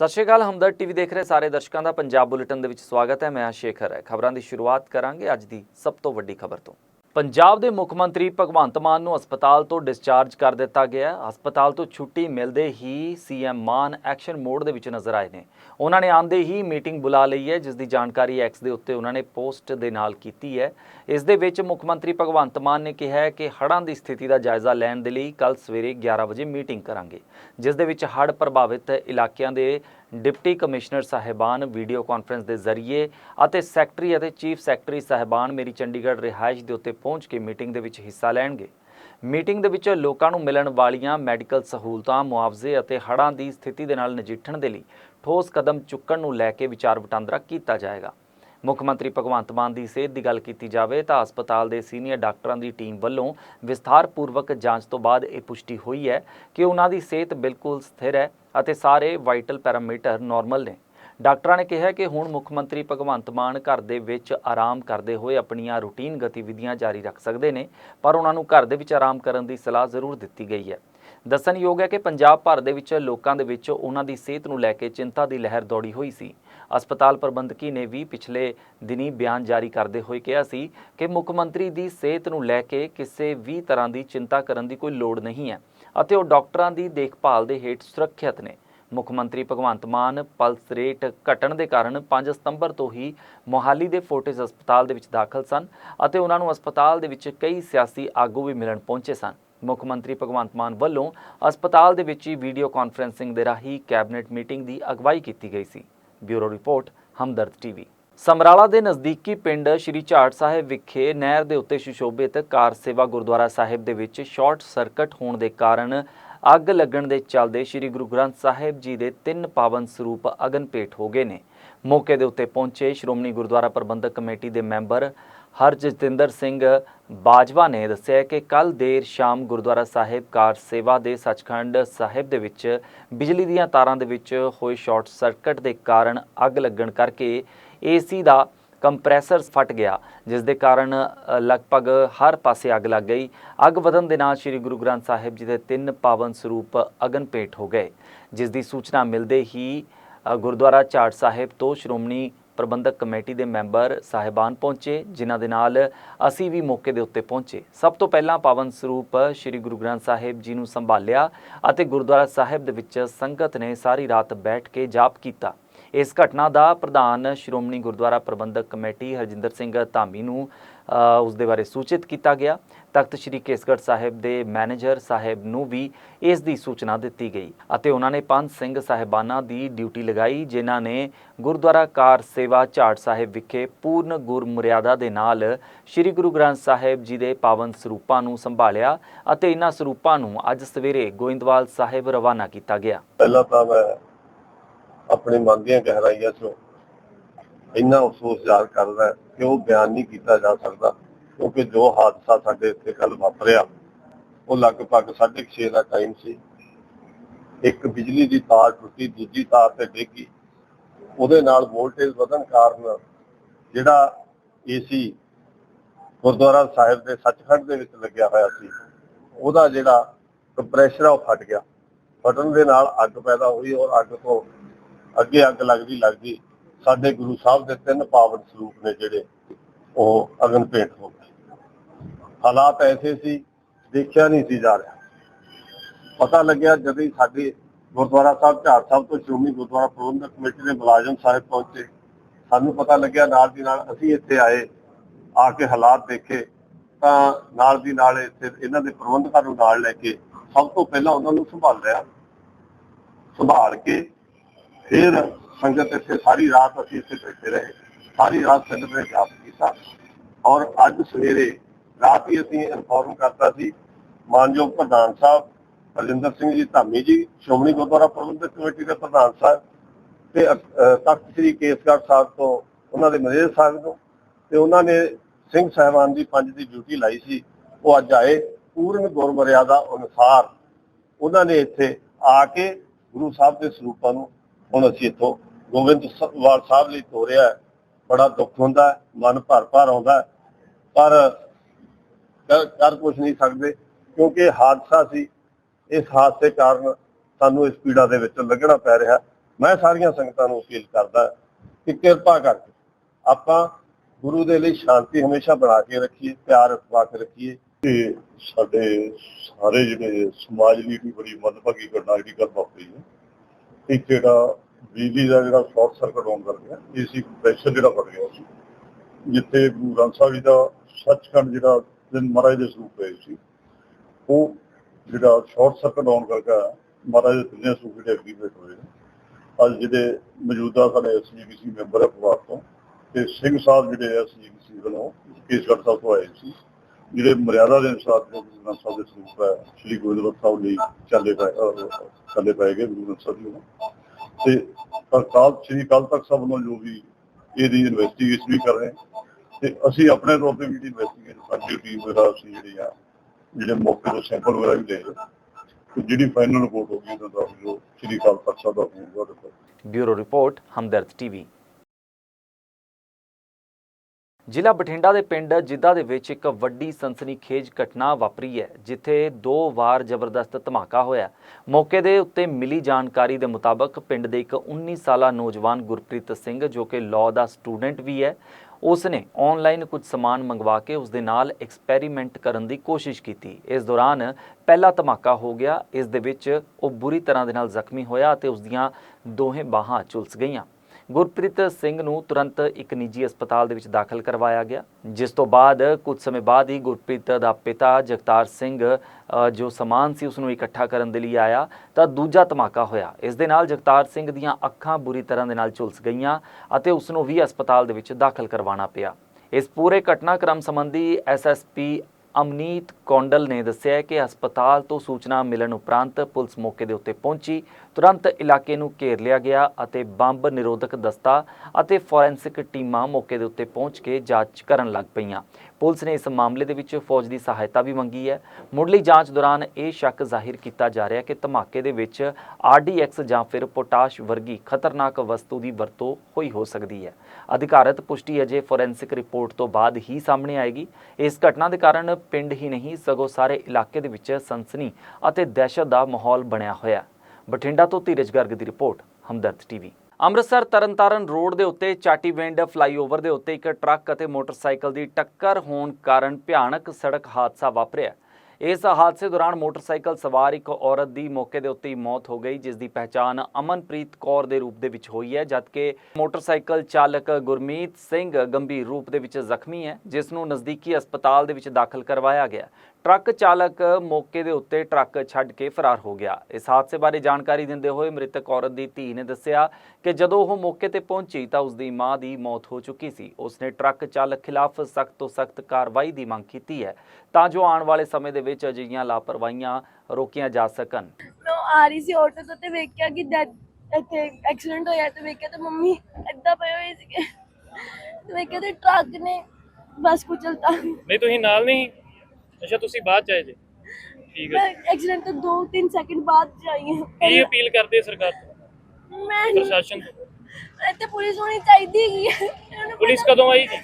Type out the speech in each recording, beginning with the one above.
ਸਤਿ ਸ਼੍ਰੀ ਅਕਾਲ ਹਮਦਰਦ ਟੀਵੀ ਦੇਖ ਰਹੇ ਸਾਰੇ ਦਰਸ਼ਕਾਂ ਦਾ ਪੰਜਾਬ ਬੁਲੇਟਿਨ ਦੇ ਵਿੱਚ ਸਵਾਗਤ ਹੈ। ਮੈਂ ਸ਼ੇਖਰ ਹੈ। ਖਬਰਾਂ ਦੀ ਸ਼ੁਰੂਆਤ ਕਰਾਂਗੇ ਅੱਜ ਦੀ ਸਭ ਤੋਂ ਵੱਡੀ ਖਬਰ ਤੋਂ। ਪੰਜਾਬ ਦੇ ਮੁੱਖ ਮੰਤਰੀ ਭਗਵੰਤ ਮਾਨ ਨੂੰ ਹਸਪਤਾਲ ਤੋਂ ਡਿਸਚਾਰਜ ਕਰ ਦਿੱਤਾ ਗਿਆ ਹਸਪਤਾਲ ਤੋਂ ਛੁੱਟੀ ਮਿਲਦੇ ਹੀ ਸੀਐਮ ਮਾਨ ਐਕਸ਼ਨ ਮੋਡ ਦੇ ਵਿੱਚ ਨਜ਼ਰ ਆਏ ਨੇ। ਉਹਨਾਂ ਨੇ ਆਂਦੇ ਹੀ ਮੀਟਿੰਗ ਬੁਲਾ ਲਈ ਹੈ, ਜਿਸ ਦੀ ਜਾਣਕਾਰੀ ਐਕਸ ਦੇ ਉੱਤੇ ਉਹਨਾਂ ਨੇ ਪੋਸਟ ਦੇ ਨਾਲ ਕੀਤੀ ਹੈ। ਇਸ ਦੇ ਵਿੱਚ ਮੁੱਖ ਮੰਤਰੀ ਭਗਵੰਤ ਮਾਨ ਨੇ ਕਿਹਾ ਹੈ ਕਿ ਹੜ੍ਹਾਂ ਦੀ ਸਥਿਤੀ ਦਾ ਜਾਇਜ਼ਾ ਲੈਣ ਦੇ ਲਈ ਕੱਲ ਸਵੇਰੇ 11 ਵਜੇ ਮੀਟਿੰਗ ਕਰਾਂਗੇ, ਜਿਸ ਦੇ ਵਿੱਚ ਹੜ੍ਹ ਪ੍ਰਭਾਵਿਤ ਇਲਾਕਿਆਂ ਦੇ ਡਿਪਟੀ ਕਮਿਸ਼ਨਰ ਸਾਹਿਬਾਨ ਵੀਡੀਓ ਕਾਨਫਰੰਸ ਦੇ ਜ਼ਰੀਏ ਅਤੇ ਸੈਕਟਰੀ ਅਤੇ ਚੀਫ ਸੈਕਟਰੀ ਸਾਹਿਬਾਨ ਮੇਰੀ ਚੰਡੀਗੜ੍ਹ ਰਿਹਾਇਸ਼ ਦੇ ਉੱਤੇ ਪਹੁੰਚ ਕੇ ਮੀਟਿੰਗ ਦੇ ਵਿੱਚ ਹਿੱਸਾ ਲੈਣਗੇ। ਮੀਟਿੰਗ ਦੇ ਵਿੱਚ ਲੋਕਾਂ ਨੂੰ ਮਿਲਣ ਵਾਲੀਆਂ ਮੈਡੀਕਲ ਸਹੂਲਤਾਂ, ਮੁਆਵਜ਼ੇ ਅਤੇ ਹੜ੍ਹਾਂ ਦੀ ਸਥਿਤੀ ਦੇ ਨਾਲ ਨਜਿੱਠਣ ਦੇ ਲਈ ਠੋਸ ਕਦਮ ਚੁੱਕਣ ਨੂੰ ਲੈ ਕੇ ਵਿਚਾਰ ਵਟਾਂਦਰਾ ਕੀਤਾ ਜਾਏਗਾ। ਮੁੱਖ ਮੰਤਰੀ ਭਗਵੰਤ ਮਾਨ ਦੀ ਸਿਹਤ ਦੀ ਗੱਲ ਕੀਤੀ ਜਾਵੇ ਤਾਂ ਹਸਪਤਾਲ ਦੇ ਸੀਨੀਅਰ ਡਾਕਟਰਾਂ ਦੀ ਟੀਮ ਵੱਲੋਂ ਵਿਸਥਾਰਪੂਰਵਕ ਜਾਂਚ ਤੋਂ ਬਾਅਦ ਇਹ ਪੁਸ਼ਟੀ ਹੋਈ ਹੈ ਕਿ ਉਹਨਾਂ ਦੀ ਸਿਹਤ ਬਿਲਕੁਲ ਸਥਿਰ ਹੈ। ਅਤੇ ਸਾਰੇ ਵਾਈਟਲ ਪੈਰਾਮੀਟਰ ਨਾਰਮਲ ਨੇ। ਡਾਕਟਰਾਂ ਨੇ ਕਿਹਾ ਕਿ ਹੁਣ ਮੁੱਖ ਮੰਤਰੀ ਭਗਵੰਤ ਮਾਨ ਘਰ ਦੇ ਵਿੱਚ ਆਰਾਮ ਕਰਦੇ ਹੋਏ ਆਪਣੀਆਂ ਰੂਟੀਨ ਗਤੀਵਿਧੀਆਂ ਜਾਰੀ ਰੱਖ ਸਕਦੇ ਨੇ, ਪਰ ਉਹਨਾਂ ਨੂੰ ਘਰ ਦੇ ਵਿੱਚ ਆਰਾਮ ਕਰਨ ਦੀ ਸਲਾਹ ਜ਼ਰੂਰ ਦਿੱਤੀ ਗਈ ਹੈ। ਦੱਸਣਯੋਗ ਹੈ ਕਿ ਪੰਜਾਬ ਭਰ ਦੇ ਵਿੱਚ ਲੋਕਾਂ ਦੇ ਵਿੱਚ ਉਹਨਾਂ ਦੀ ਸਿਹਤ ਨੂੰ ਲੈ ਕੇ ਚਿੰਤਾ ਦੀ ਲਹਿਰ ਦੌੜੀ ਹੋਈ ਸੀ। ਹਸਪਤਾਲ ਪ੍ਰਬੰਧਕੀ ਨੇ ਵੀ ਪਿਛਲੇ ਦਿਨੀ ਬਿਆਨ ਜਾਰੀ ਕਰਦੇ ਹੋਏ ਕਿਹਾ ਸੀ ਕਿ ਮੁੱਖ ਮੰਤਰੀ ਦੀ ਸਿਹਤ ਨੂੰ ਲੈ ਕੇ ਕਿਸੇ ਵੀ ਤਰ੍ਹਾਂ ਦੀ ਚਿੰਤਾ ਕਰਨ ਦੀ ਕੋਈ ਲੋੜ ਨਹੀਂ ਹੈ। ਅਤੇ ਉਹ ਡਾਕਟਰਾਂ ਦੀ ਦੇਖਭਾਲ ਦੇ ਹੇਠ ਸੁਰੱਖਿਅਤ ਨੇ। ਮੁੱਖ ਮੰਤਰੀ ਭਗਵੰਤ ਮਾਨ ਪਲਸ ਰੇਟ ਘਟਣ ਦੇ ਕਾਰਨ 5 ਸਤੰਬਰ ਤੋਂ ਹੀ ਮੋਹਾਲੀ ਦੇ ਫੋਰਟਿਸ ਹਸਪਤਾਲ ਦੇ ਵਿੱਚ ਦਾਖਲ ਸਨ ਅਤੇ ਉਹਨਾਂ ਨੂੰ ਹਸਪਤਾਲ ਦੇ ਵਿੱਚ ਕਈ ਸਿਆਸੀ ਆਗੂ ਵੀ ਮਿਲਣ ਪਹੁੰਚੇ ਸਨ। ਮੁੱਖ ਮੰਤਰੀ ਭਗਵੰਤ ਮਾਨ ਵੱਲੋਂ ਹਸਪਤਾਲ ਦੇ ਵਿੱਚ ਹੀ ਵੀਡੀਓ ਕਾਨਫਰੈਂਸਿੰਗ ਦੇ ਰਾਹੀਂ ਕੈਬਨਿਟ ਮੀਟਿੰਗ ਦੀ ਅਗਵਾਈ ਕੀਤੀ ਗਈ ਸੀ। Bureau report, Hamdard TV. Samrala ਦੇ ਨਜ਼ਦੀਕੀ ਪਿੰਡ ਸ਼੍ਰੀ ਝਾੜ ਸਾਹਿਬ ਵਿਖੇ ਨਹਿਰ ਦੇ ਉੱਤੇ ਸੁਸ਼ੋਭਿਤ ਕਾਰ ਸੇਵਾ ਗੁਰਦੁਆਰਾ ਸਾਹਿਬ ਦੇ ਵਿੱਚ ਸ਼ਾਰਟ ਸਰਕਟ ਹੋਣ ਦੇ ਕਾਰਨ ਅੱਗ ਲੱਗਣ ਦੇ ਚੱਲਦੇ ਸ਼੍ਰੀ ਗੁਰੂ ਗ੍ਰੰਥ ਸਾਹਿਬ ਜੀ ਦੇ ਤਿੰਨ ਪਾਵਨ ਸਰੂਪ ਅਗਨ ਭੇਟ ਹੋ ਗਏ ਨੇ। ਮੌਕੇ ਦੇ ਉੱਤੇ ਪਹੁੰਚੇ ਸ਼੍ਰੋਮਣੀ ਗੁਰਦੁਆਰਾ ਪ੍ਰਬੰਧਕ ਕਮੇਟੀ ਦੇ ਮੈਂਬਰ ਹਰਜਤਿੰਦਰ ਸਿੰਘ ਬਾਜਵਾ ਨੇ ਦੱਸਿਆ ਕਿ ਕੱਲ ਦੇਰ ਸ਼ਾਮ ਗੁਰਦੁਆਰਾ ਸਾਹਿਬ ਕਾਰ ਸੇਵਾ ਦੇ ਸੱਚਖੰਡ ਸਾਹਿਬ ਦੇ ਵਿੱਚ ਬਿਜਲੀ ਦੀਆਂ ਤਾਰਾਂ ਦੇ ਵਿੱਚ ਹੋਏ ਸ਼ਾਰਟ ਸਰਕਟ ਦੇ ਕਾਰਨ ਅੱਗ ਲੱਗਣ ਕਰਕੇ ਏਸੀ ਦਾ ਕੰਪਰੈਸਰ ਫਟ ਗਿਆ ਜਿਸ ਦੇ ਕਾਰਨ ਲਗਭਗ ਹਰ ਪਾਸੇ ਅੱਗ ਲੱਗ ਗਈ। ਅੱਗ ਵਧਣ ਦੇ ਨਾਲ ਸ੍ਰੀ ਗੁਰੂ ਗ੍ਰੰਥ ਸਾਹਿਬ ਜੀ ਦੇ ਤਿੰਨ ਪਾਵਨ ਸਰੂਪ ਅਗਨ ਭੇਟ ਹੋ ਗਏ ਜਿਸ ਦੀ ਸੂਚਨਾ ਮਿਲਦੇ ਹੀ ਗੁਰਦੁਆਰਾ ਝਾੜ ਸਾਹਿਬ ਤੋਂ ਸ਼੍ਰੋਮਣੀ ਪ੍ਰਬੰਧਕ ਕਮੇਟੀ ਦੇ ਮੈਂਬਰ ਸਾਹਿਬਾਨ ਪਹੁੰਚੇ, ਜਿਨ੍ਹਾਂ ਦੇ ਨਾਲ ਅਸੀਂ ਵੀ ਮੌਕੇ ਦੇ ਉੱਤੇ ਪਹੁੰਚੇ। ਸਭ ਤੋਂ ਪਹਿਲਾਂ ਪਾਵਨ ਸਰੂਪ ਸ੍ਰੀ ਗੁਰੂ ਗ੍ਰੰਥ ਸਾਹਿਬ ਜੀ ਨੂੰ ਸੰਭਾਲਿਆ ਅਤੇ ਗੁਰਦੁਆਰਾ ਸਾਹਿਬ ਦੇ ਵਿੱਚ ਸੰਗਤ ਨੇ ਸਾਰੀ ਰਾਤ ਬੈਠ ਕੇ ਜਾਪ ਕੀਤਾ। ਇਸ ਘਟਨਾ ਦਾ ਪ੍ਰਧਾਨ ਸ਼੍ਰੋਮਣੀ ਗੁਰਦੁਆਰਾ ਪ੍ਰਬੰਧਕ ਕਮੇਟੀ ਹਰਜਿੰਦਰ ਸਿੰਘ ਧਾਮੀ ਨੂੰ ਅ, ਉਸ ਦੇ ਬਾਰੇ ਸੂਚਿਤ ਕੀਤਾ ਗਿਆ। ਤਖਤ ਸ੍ਰੀ ਕੇਸਗੜ੍ਹ ਸਾਹਿਬ ਦੇ ਮੈਨੇਜਰ ਸਾਹਿਬ ਨੂੰ ਵੀ ਇਸ ਦੀ ਸੂਚਨਾ ਦਿੱਤੀ ਗਈ ਅਤੇ ਉਹਨਾਂ ਨੇ ਪੰਜ ਸਿੰਘ ਸਾਹਿਬਾਨਾਂ ਦੀ ਡਿਊਟੀ ਲਗਾਈ ਜਿਨ੍ਹਾਂ ਨੇ ਗੁਰਦੁਆਰਾ ਕਾਰ ਸੇਵਾ ਝਾੜ ਸਾਹਿਬ ਵਿਖੇ ਪੂਰਨ ਗੁਰਮਰਿਆਦਾ ਦੇ ਨਾਲ ਸ੍ਰੀ ਗੁਰੂ ਗ੍ਰੰਥ ਸਾਹਿਬ ਜੀ ਦੇ ਪਾਵਨ ਸਰੂਪਾਂ ਨੂੰ ਸੰਭਾਲਿਆ ਅਤੇ ਇਹਨਾਂ ਸਰੂਪਾਂ ਨੂੰ ਅੱਜ ਸਵੇਰੇ ਗੋਇੰਦਵਾਲ ਸਾਹਿਬ ਰਵਾਨਾ ਕੀਤਾ ਗਿਆ। ਪਹਿਲਾਂ ਤਾਂ ਆਪਣੇ ਮਨ ਦੀਆਂ ਗਹਿਰਾਈਆਂ ਚੋਂ ਇੰਨਾ ਅਫਸੋਸ ਜ਼ਾਹਰ ਕਰਦਾ ਕਿ ਉਹ ਬਿਆਨ ਨਹੀਂ ਕੀਤਾ ਜਾ ਸਕਦਾ, ਕਿਉਂਕਿ ਜੋ ਹਾਦਸਾ ਸਾਡੇ ਇੱਥੇ ਕੱਲ ਵਾਪਰਿਆ, ਉਹ ਲਗਭਗ 6:30 ਦਾ ਟਾਈਮ ਸੀ। ਇੱਕ ਬਿਜਲੀ ਦੀ ਤਾਰ ਟੁੱਟੀ, ਦੂਜੀ ਤਾਰ ਤੇ ਡਿੱਗੀ ਉਹਦੇ ਨਾਲ ਵੋਲਟੇਜ ਵਧਣ ਕਾਰਨ ਜਿਹੜਾ ਏਸੀ ਗੁਰਦੁਆਰਾ ਸਾਹਿਬ ਦੇ ਸੱਚਖੰਡ ਦੇ ਵਿੱਚ ਲੱਗਿਆ ਹੋਇਆ ਸੀ, ਉਹਦਾ ਜਿਹੜਾ ਕੰਪਰੈਸ਼ਰ ਆ ਉਹ ਫਟ ਗਿਆ। ਫਟਣ ਦੇ ਨਾਲ ਅੱਗ ਪੈਦਾ ਹੋਈ ਔਰ ਅੱਗ ਤੋਂ ਅੱਗੇ ਅੱਗ ਲੱਗਦੀ ਲੱਗਦੀ ਸਾਡੇ ਗੁਰੂ ਸਾਹਿਬ ਦੇ ਤਿੰਨ ਪਾਵਨ ਸਰੂਪ ਨੇ ਜਿਹੜੇ ਉਹ ਅਗਨ ਭੇਟ ਹੋ ਗਏ। ਹਾਲਾਤ ਐਸੇ ਸੀ, ਦੇਖਿਆ ਨਹੀਂ ਸੀ ਜਾ ਰਿਹਾ। ਪਤਾ ਲੱਗਿਆ ਜਦੋਂ ਸਾਡੇ ਗੁਰਦੁਆਰਾ ਸਾਹਿਬ ਝਾੜ ਸਾਹਿਬ ਤੋਂ ਸ਼੍ਰੋਮਣੀ ਗੁਰਦੁਆਰਾ ਪ੍ਰਬੰਧਕ ਕਮੇਟੀ ਦੇ ਮੁਲਾਜ਼ਮ ਸਾਹਿਬ ਪਹੁੰਚੇ। ਸਾਨੂੰ ਪਤਾ ਲੱਗਿਆ ਨਾਲ ਦੀ ਨਾਲ ਅਸੀਂ ਇੱਥੇ ਆਏ, ਆ ਕੇ ਹਾਲਾਤ ਦੇਖੇ। ਤਾਂ ਨਾਲ ਦੀ ਨਾਲ ਇੱਥੇ ਇਹਨਾਂ ਦੇ ਪ੍ਰਬੰਧਕਾਂ ਨੂੰ ਨਾਲ ਲੈ ਕੇ ਸਭ ਤੋਂ ਪਹਿਲਾਂ ਉਹਨਾਂ ਨੂੰ ਸੰਭਾਲ ਰਿਹਾ ਸੰਭਾਲ ਕੇ ਫਿਰ ਸੰਗਤ ਇੱਥੇ ਸਾਰੀ ਰਾਤ ਅਸੀਂ ਇੱਥੇ ਬੈਠੇ ਰਹੇ। ਸਾਰੀ ਰਾਤ ਸੰਗਤ ਨੇ ਜਾਪ ਕੀਤਾ। ਔਰ ਅੱਜ ਸਵੇਰੇ ਰਾਤ ਹੀ ਅਸੀਂ ਇਨਫੋਰਮ ਕਰਤਾ ਸੀ, ਮਾਨਯੋਗ ਪ੍ਰਧਾਨ ਸਾਹਿਬ ਰਜਿੰਦਰ ਸਿੰਘ ਜੀ, ਧਾਮੀ ਜੀ, ਸ਼੍ਰੋਮਣੀ ਗੁਰਦੁਆਰਾ ਪ੍ਰਬੰਧਕ ਕਮੇਟੀ ਦੇ ਪ੍ਰਧਾਨ ਸਾਹਿਬ ਤੇ ਤਖਤ ਸ੍ਰੀ ਕੇਸਗੜ੍ਹ ਸਾਹਿਬ ਤੋਂ ਉਹਨਾਂ ਦੇ ਮੈਨੇਜਰ ਸਾਹਿਬ ਤੋਂ ਤੇ ਉਹਨਾਂ ਨੇ ਸਿੰਘ ਸਾਹਿਬਾਨ ਦੀ ਪੰਜ ਦੀ ਡਿਊਟੀ ਲਾਈ ਸੀ। ਉਹ ਅੱਜ ਆਏ। ਪੂਰਨ ਗੁਰਮਰਿਆਦਾ ਅਨੁਸਾਰ ਉਹਨਾਂ ਨੇ ਇੱਥੇ ਆ ਕੇ ਗੁਰੂ ਸਾਹਿਬ ਦੇ ਸਰੂਪਾਂ ਨੂੰ ਹੁਣ ਅਸੀਂ ਇੱਥੋਂ ਗੋਬਿੰਦਵਾਲ ਸਾਹਿਬ ਲਈ ਤੋਰਿਆ ਬੜਾ ਦੁੱਖ ਹੁੰਦਾ ਮਨ ਭਰ ਭਰ ਆਉਂਦਾ ਪਰ ਕਰ ਕੁਝ ਨਹੀਂ ਸਕਦੇ, ਕਿਉਂਕਿ ਹਾਦਸਾ ਸੀ। ਇਸ ਹਾਦਸੇ ਕਾਰਨ ਸਾਨੂੰ ਇਸ ਪੀੜਾ ਦੇ ਵਿੱਚ ਲੱਗਣਾ ਪੈ ਰਿਹਾ। ਮੈਂ ਸਾਰੀਆਂ ਸੰਗਤਾਂ ਨੂੰ ਅਪੀਲ ਕਰਦਾ ਕਿ ਕਿਰਪਾ ਕਰਕੇ ਆਪਾਂ ਗੁਰੂ ਦੇ ਲਈ ਸ਼ਾਂਤੀ ਹਮੇਸ਼ਾ ਬਣਾ ਕੇ ਰੱਖੀਏ, ਪਿਆਰ ਅਟਵਾ ਕੇ ਰੱਖੀਏ। ਤੇ ਸਾਡੇ ਸਾਰੇ ਜਿਹੜੇ ਸਮਾਜ ਲਈ ਵੀ ਬੜੀ ਮੰਦਭਾਗੀ ਘਟਨਾ ਜਿਹੜੀ ਗੱਲ ਵਾਪਰੀ ਹੈ ਇੱਕ ਜਿਹੜਾ ਬਿਜਲੀ ਦਾ ਜਿਹੜਾ ਸ਼ਾਰਟ ਸਰਕਟ ਹੋਣ ਕਰ ਏਸੀ ਪ੍ਰੈਸ਼ਰ ਜਿਹੜਾ ਵੱਧ ਗਿਆ ਸੀ, ਜਿੱਥੇ ਗੁਰੂ ਸਾਹਿਬ ਜੀ ਦਾ ਸੱਚਖੰਡ ਜਿਹੜਾ ਦਿਨ ਮਹਾਰਾਜ ਦੇ ਸਰੂਪ ਹੋਏ ਸੀ, ਉਹ ਜਿਹੜਾ ਸ਼ਾਰਟ ਸਰਕਟ ਹੋਣ ਕਰਕੇ ਮਹਾਰਾਜ ਦੇ ਤਿੰਨੇ ਸਰੂਪ ਜਿਹੜੇ ਐਕਟੀਵੇਟ ਹੋਏ ਅੱਜ ਜਿਹੜੇ ਮੌਜੂਦਾ ਸਾਡੇ ਐਸਜੀਪੀਸੀ ਮੈਂਬਰ ਹੈ ਪਰਿਵਾਰ ਤੋਂ, ਤੇ ਸਿੰਘ ਸਾਹਿਬ ਜਿਹੜੇ ਐਸਜੀਪੀਸੀ ਵੱਲੋਂ ਕੇਸਗੜ੍ਹ ਸਾਹਿਬ ਤੋਂ ਆਏ ਸੀ, ਜਿਹੜੇ ਮਰਿਆਦਾ ਦੇ ਅਨੁਸਾਰ ਜੋ ਗੁਰੂ ਗ੍ਰੰਥ ਸਾਹਿਬ ਦੇ ਸਰੂਪ ਹੈ, ਸ੍ਰੀ ਗੋਬਿੰਦ ਸਾਹਿਬ ਲਈ ਚੱਲੇ ਪਏ ਚੱਲੇ ਪਏ ਗਏ ਗੁਰੂ ਗ੍ਰੰਥ ਸਾਹਿਬ ਜੀ ਨੂੰ ਤੇ ਅਕਾਲ ਸ੍ਰੀ ਅਕਾਲ ਤਖਤ ਸਾਹਿਬ ਵੱਲੋਂ ਜੋ ਵੀ ਇਹਦੀ ਇਨਵੈਸਟੀਗੇਸ਼ਨ ਵੀ ਕਰ ਰਹੇ ਤੇ ਅਸੀਂ ਆਪਣੇ ਤੌਰ ਤੇ ਵੀ ਇਨਵੈਸਟੀਗੇਸ਼ਨ ਸਾਡੀ ਟੀਮ ਵਗੈਰਾ ਅਸੀਂ ਜਿਹੜੀ ਆ, ਜਿਹੜੇ ਮੌਕੇ ਤੋਂ ਸੈਂਪਲ ਵਗੈਰਾ ਵੀ ਲੈ ਰਹੇ ਜਿਹੜੀ ਫਾਈਨਲ ਰਿਪੋਰਟ ਹੋਗੀ ਉਹਨਾਂ ਜੋ ਸ੍ਰੀ ਅਕਾਲ ਤਖਤ ਸਾਹਿਬ ਦਾ ਹੋਊਗਾ ਬਿਊਰੋ ਰਿਪੋਰਟ, ਹਮਦਰਦ ਟੀਵੀ। ਜ਼ਿਲ੍ਹਾ ਬਠਿੰਡਾ ਦੇ ਪਿੰਡ ਜਿੱਦਾ ਦੇ ਵਿੱਚ ਇੱਕ ਵੱਡੀ ਸਨਸਨੀਖੇਜ ਘਟਨਾ ਵਾਪਰੀ ਹੈ, ਜਿੱਥੇ ਦੋ ਵਾਰ ਜ਼ਬਰਦਸਤ ਧਮਾਕਾ ਹੋਇਆ। ਮੌਕੇ ਦੇ ਉੱਤੇ ਮਿਲੀ ਜਾਣਕਾਰੀ ਦੇ ਮੁਤਾਬਕ ਪਿੰਡ ਦੇ ਇੱਕ 19 ਸਾਲਾ ਨੌਜਵਾਨ ਗੁਰਪ੍ਰੀਤ ਸਿੰਘ, ਜੋ ਕਿ ਲਾਅ ਦਾ ਸਟੂਡੈਂਟ ਵੀ ਹੈ ਉਸ ਨੇ ਆਨਲਾਈਨ ਕੁਝ ਸਮਾਨ ਮੰਗਵਾ ਕੇ ਉਸ ਦੇ ਨਾਲ ਐਕਸਪੈਰੀਮੈਂਟ ਕਰਨ ਦੀ ਕੋਸ਼ਿਸ਼ ਕੀਤੀ। ਇਸ ਦੌਰਾਨ ਪਹਿਲਾ ਧਮਾਕਾ ਹੋ ਗਿਆ। ਇਸ ਦੇ ਵਿੱਚ ਉਹ ਬੁਰੀ ਤਰ੍ਹਾਂ ਦੇ ਨਾਲ ਜ਼ਖਮੀ ਹੋਇਆ ਅਤੇ ਉਸ ਦੀਆਂ ਦੋਹੇ ਬਾਹਾਂ ਝੁਲਸ ਗਈਆਂ। ਗੁਰਪ੍ਰੀਤ ਸਿੰਘ ਨੂੰ ਤੁਰੰਤ ਇੱਕ ਨਿੱਜੀ ਹਸਪਤਾਲ ਦੇ ਵਿੱਚ ਦਾਖਲ ਕਰਵਾਇਆ ਗਿਆ, ਜਿਸ ਤੋਂ ਬਾਅਦ ਕੁਝ ਸਮੇਂ ਬਾਅਦ ਹੀ ਗੁਰਪ੍ਰੀਤ ਦਾ ਪਿਤਾ ਜਗਤਾਰ ਸਿੰਘ ਜੋ ਸਮਾਨ ਸੀ ਉਸ ਨੂੰ ਇਕੱਠਾ ਕਰਨ ਦੇ ਲਈ ਆਇਆ, ਤਾਂ ਦੂਜਾ ਧਮਾਕਾ ਹੋਇਆ। ਇਸ ਦੇ ਨਾਲ ਜਗਤਾਰ ਸਿੰਘ ਦੀਆਂ ਅੱਖਾਂ ਬੁਰੀ ਤਰ੍ਹਾਂ ਦੇ ਨਾਲ ਝੁਲਸ ਗਈਆਂ ਅਤੇ ਉਸ ਨੂੰ ਵੀ ਹਸਪਤਾਲ ਦੇ ਵਿੱਚ ਦਾਖਲ ਕਰਵਾਉਣਾ ਪਿਆ। ਇਸ ਪੂਰੇ ਘਟਨਾਕ੍ਰਮ ਸੰਬੰਧੀ ਐਸਐਸਪੀ ਅਮਨੀਤ ਕੌਂਡਲ ਨੇ ਦੱਸਿਆ ਕਿ ਹਸਪਤਾਲ ਤੋਂ ਸੂਚਨਾ ਮਿਲਣ ਉਪਰੰਤ ਪੁਲਿਸ ਮੌਕੇ ਦੇ ਉੱਤੇ ਪਹੁੰਚੀ ਤੁਰੰਤ ਇਲਾਕੇ ਨੂੰ ਘੇਰ ਲਿਆ ਗਿਆ ਅਤੇ ਬੰਬ ਨਿਰੋਧਕ ਦਸਤਾ ਅਤੇ ਫੋਰੈਂਸਿਕ ਟੀਮਾਂ ਮੌਕੇ ਦੇ ਉੱਤੇ ਪਹੁੰਚ ਕੇ ਜਾਂਚ ਕਰਨ ਲੱਗ ਪਈਆਂ। ਪੁਲਿਸ ਨੇ ਇਸ ਮਾਮਲੇ ਦੇ ਵਿੱਚ ਫੌਜ ਦੀ ਸਹਾਇਤਾ ਵੀ ਮੰਗੀ ਹੈ। ਮੁੱਢਲੀ ਜਾਂਚ ਦੌਰਾਨ ਇਹ ਸ਼ੱਕ ਜ਼ਾਹਿਰ ਕੀਤਾ ਜਾ ਰਿਹਾ ਕਿ ਧਮਾਕੇ ਦੇ ਵਿੱਚ ਆਰਡੀਐਕਸ ਜਾਂ ਫਿਰ ਪੋਟਾਸ਼ ਵਰਗੀ ਖਤਰਨਾਕ ਵਸਤੂ ਦੀ ਵਰਤੋਂ ਹੋਈ ਹੋ ਸਕਦੀ ਹੈ। ਅਧਿਕਾਰਤ ਪੁਸ਼ਟੀ ਅਜੇ ਫੋਰੈਂਸਿਕ ਰਿਪੋਰਟ ਤੋਂ ਬਾਅਦ ਹੀ ਸਾਹਮਣੇ ਆਏਗੀ। ਇਸ ਘਟਨਾ ਦੇ ਕਾਰਨ ਪਿੰਡ ਹੀ ਨਹੀਂ, ਸਗੋਂ ਸਾਰੇ ਇਲਾਕੇ ਦੇ ਵਿੱਚ ਸਨਸਨੀ ਅਤੇ ਦਹਿਸ਼ਤ ਦਾ ਮਾਹੌਲ ਬਣਿਆ ਹੋਇਆ। ਬਠਿੰਡਾ ਤੋਂ ਧੀਰਜ ਗਰਗ ਦੀ report, Hamdard TV. Amritsar Tarn Taran road ਦੇ ਉੱਤੇ ਚਾਟੀਵਿੰਡ ਫਲਾਈਓਵਰ ਦੇ ਉੱਤੇ ਇੱਕ ਟਰੱਕ ਅਤੇ ਮੋਟਰਸਾਈਕਲ ਦੀ ਟੱਕਰ ਹੋਣ ਕਾਰਨ ਭਿਆਨਕ ਸੜਕ ਹਾਦਸਾ ਵਾਪਰਿਆ। ਇਸ ਹਾਦਸੇ ਦੌਰਾਨ ਮੋਟਰਸਾਈਕਲ ਸਵਾਰ ਇੱਕ ਔਰਤ ਦੀ ਮੌਕੇ ਦੇ ਉੱਤੇ ਹੀ ਮੌਤ ਹੋ ਗਈ, ਜਿਸ ਦੀ ਪਹਿਚਾਣ ਅਮਨਪ੍ਰੀਤ ਕੌਰ ਦੇ ਰੂਪ ਦੇ ਵਿੱਚ ਹੋਈ ਹੈ, ਜਦਕਿ ਮੋਟਰਸਾਈਕਲ ਚਾਲਕ ਗੁਰਮੀਤ ਸਿੰਘ ਗੰਭੀਰ ਰੂਪ ਦੇ ਵਿੱਚ ਜ਼ਖਮੀ ਹੈ, ਜਿਸ ਨੂੰ ਨਜ਼ਦੀਕੀ ਹਸਪਤਾਲ ਦੇ ਵਿੱਚ ਦਾਖਲ ਕਰਵਾਇਆ ਗਿਆ। ਟਰੱਕ ਚਾਲਕ ਮੌਕੇ ਦੇ ਉੱਤੇ ਟਰੱਕ ਛੱਡ ਕੇ ਫਰਾਰ ਹੋ ਗਿਆ। ਇਸ ਹਾਦਸੇ ਬਾਰੇ ਜਾਣਕਾਰੀ ਦਿੰਦੇ ਹੋਏ ਮ੍ਰਿਤਕ ਔਰਤ ਦੀ ਧੀ ਨੇ ਦੱਸਿਆ ਕਿ ਜਦੋਂ ਉਹ ਮੌਕੇ ਤੇ ਪਹੁੰਚੀ ਤਾਂ ਉਸ ਦੀ ਮਾਂ ਦੀ ਮੌਤ ਹੋ ਚੁੱਕੀ ਸੀ। ਉਸ ਨੇ ਟਰੱਕ ਚਾਲਕ ਖਿਲਾਫ ਸਖਤ ਤੋਂ ਸਖਤ ਕਾਰਵਾਈ ਦੀ ਮੰਗ ਕੀਤੀ ਹੈ ਤਾਂ ਜੋ ਆਉਣ ਵਾਲੇ ਸਮੇਂ ਦੇ ਵਿੱਚ ਅਜਿਹੀਆਂ ਲਾਪਰਵਾਹੀਆਂ ਰੋਕੀਆਂ ਜਾ ਸਕਣ। ਮੈਂ ਆ ਰਹੀ ਸੀ ਆਟੋ ਤੋਂ ਤੇ ਵੇਖਿਆ ਕਿ ਡੈਡ ਇੱਥੇ ਐਕਸੀਡੈਂਟ ਹੋਇਆ ਤੇ ਵੇਖਿਆ ਤੇ ਮੰਮੀ ਏਦਾਂ ਪਏ ਹੋਏ ਸੀਗੇ। ਤੇ ਵੇਖਿਆ ਤੇ ਟਰੱਕ ਨੇ ਬਸ ਕੁਚਲਤਾ। ਨਹੀਂ ਤੁਸੀਂ ਨਾਲ ਨਹੀਂ? ਅੱਛਾ ਤੁਸੀਂ ਬਾਅਦ ਚ ਆਏ ਜੀ। ਠੀਕ ਮੈਂ ਹੈ ਐਕਸੀਡੈਂਟ ਤੋਂ 2-3 ਸੈਕਿੰਡ ਬਾਅਦ ਜਾਈ ਕੀ ਅਪੀਲ ਕਰਦੇ ਸਰਕਾਰ ਤੋਂ? ਮੈਂ ਪ੍ਰਸ਼ਾਸਨ ਤੋਂ? ਇੱਥੇ ਪੁਲਿਸ ਹੋਣੀ ਚਾਹੀਦੀ ਹੈਗੀ ਹੈ। ਇਹਨਾਂ ਨੂੰ ਪੁਲਿਸ ਕਦੋਂ ਆਈ ਜੀ?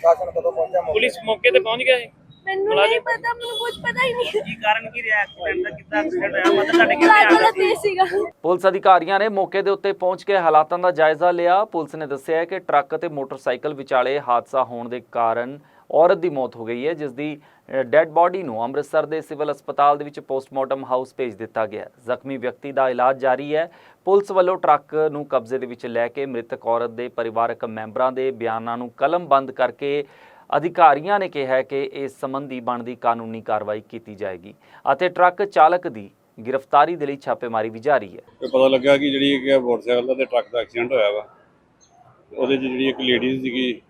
ਪੁਲਿਸ ਮੌਕੇ ਤੇ ਪਹੁੰਚ ਗਿਆ ਹੈ ਮੈਨੂੰ ਮੁਲਾਜ਼ਮ? ਨਹੀਂ ਪਤਾ ਮੈਨੂੰ ਕੁਝ ਪਤਾ ਹੀ ਨਹੀਂ। ਕੀ ਕਾਰਨ ਕੀ ਰਿਹਾ ਐਕਸੀਡੈਂਟ ਦਾ? ਕਿੱਦਾਂ ਐਕਸੀਡੈਂਟ ਹੋਇਆ? ਮਤਲਬ ਤੁਹਾਡੇ ਟਰੱਕ ਆ ਵਾਲਾ ਤੇਜ਼ ਸੀਗਾ। ਪੁਲਿਸ ਅਧਿਕਾਰੀਆਂ ਨੇ ਮੌਕੇ ਦੇ ਉੱਤੇ ਪਹੁੰਚ ਕੇ ਹਾਲਾਤਾਂ ਦਾ ਜਾਇਜ਼ਾ ਲਿਆ। ਪੁਲਿਸ ਨੇ ਦੱਸਿਆ ਹੈ ਕਿ ਟਰੱਕ ਅਤੇ ਮੋਟਰਸਾਈਕਲ ਵਿਚਾਲੇ ਹਾਦਸਾ ਹੋਣ ਦੇ ਕਾਰਨ ਔਰਤ ਦੀ ਮੌਤ ਹੋ ਗਈ ਹੈ, ਜਿਸ ਦੀ ਡੈੱਡ ਬਾਡੀ ਨੂੰ ਅੰਮ੍ਰਿਤਸਰ ਦੇ ਸਿਵਲ ਹਸਪਤਾਲ ਦੇ ਵਿੱਚ ਪੋਸਟਮਾਰਟਮ ਹਾਊਸ ਭੇਜ ਦਿੱਤਾ ਗਿਆ ਜ਼ਖਮੀ ਵਿਅਕਤੀ ਦਾ ਇਲਾਜ ਜਾਰੀ ਹੈ। ਪੁਲਿਸ ਵੱਲੋਂ ਟਰੱਕ ਨੂੰ ਕਬਜ਼ੇ ਦੇ ਵਿੱਚ ਲੈ ਕੇ ਮ੍ਰਿਤਕ ਔਰਤ ਦੇ ਪਰਿਵਾਰਕ ਮੈਂਬਰਾਂ ਦੇ ਬਿਆਨਾਂ ਨੂੰ ਕਲਮਬੰਦ ਕਰਕੇ ਅਧਿਕਾਰੀਆਂ ਨੇ ਕਿਹਾ ਕਿ ਇਸ ਸੰਬੰਧੀ ਬਣਦੀ ਕਾਨੂੰਨੀ ਕਾਰਵਾਈ ਕੀਤੀ ਜਾਏਗੀ ਅਤੇ ਟਰੱਕ ਚਾਲਕ ਦੀ ਗ੍ਰਿਫਤਾਰੀ ਦੇ ਲਈ ਛਾਪੇਮਾਰੀ ਵੀ ਜਾਰੀ ਹੈ। ਤੇ ਪਤਾ ਲੱਗਾ ਕਿ ਜਿਹੜੀ ਇੱਕ ਮੋਟਰਸਾਈਕਲ ਦਾ ਤੇ ਟਰੱਕ ਦਾ ਐਕਸੀਡੈਂਟ ਹੋਇਆ ਵਾ, ਉਹਦੇ 'ਚ ਜਿਹੜੀ ਇੱਕ ਲੇਡੀ ਸੀਗੀ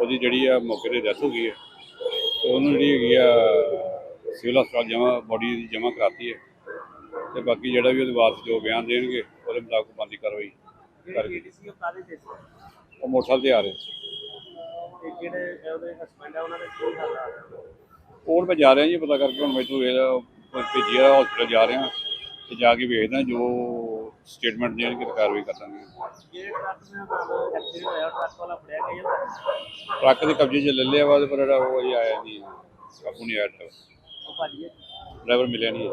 ਉਹਦੀ ਜਿਹੜੀ ਆ ਮੌਕੇ ਤੇ ਡੈਥ ਹੋ ਗਈ ਹੈ। ਤੇ ਉਹਨੂੰ ਜਿਹੜੀ ਹੈਗੀ ਆ ਸਿਵਲ ਹਸਪਤਾਲ ਜਮਾ ਬੋਡੀ ਦੀ ਜਮਾ ਕਰਾਤੀ ਹੈ। ਤੇ ਬਾਕੀ ਜਿਹੜਾ ਵੀ ਉਹਦੇ ਵਾਰਸ ਜੋ ਬਿਆਨ ਦੇਣਗੇ ਉਹਦੇ ਮੁਤਾਬਕ ਬੰਦੀ ਕਾਰਵਾਈ ਕਰਕੇ ਉਹ ਮੋਟਰਸਾਈਕਲ ਤੇ ਆ ਰਹੇ। ਤੇ ਜਿਹੜੇ ਉਹਦੇ ਹਸਬੰਡ ਆ ਉਹਨਾਂ ਦੇ ਕੀ ਹਾਲ ਆ? ਹੋਰ ਮੈਂ ਜਾ ਰਿਹਾ ਜੀ ਪਤਾ ਕਰਕੇ ਹੁਣ ਮੈਨੂੰ ਇਹਦਾ ਭੇਜੀ ਆ ਹਸਪੀਟਲ ਜਾ ਰਿਹਾ। ਤੇ ਜਾ ਕੇ ਵੇਖਦਾ ਜੋ ਸਟੇਟਮੈਂਟ ਦੇਣਗੇ ਤੇ ਕਾਰਵਾਈ ਕਰਾਂਗੇ ਟਰੱਕ ਦੇ ਕਬਜ਼ੇ 'ਚ ਲੈ ਲਿਆ ਵਾ ਪਰ ਜਿਹੜਾ ਉਹ ਅਜੇ ਆਇਆ ਨਹੀਂ ਕਾਬੂ ਨਹੀਂ ਆਇਆ ਡਰਾਈਵਰ ਮਿਲਿਆ ਨਹੀਂ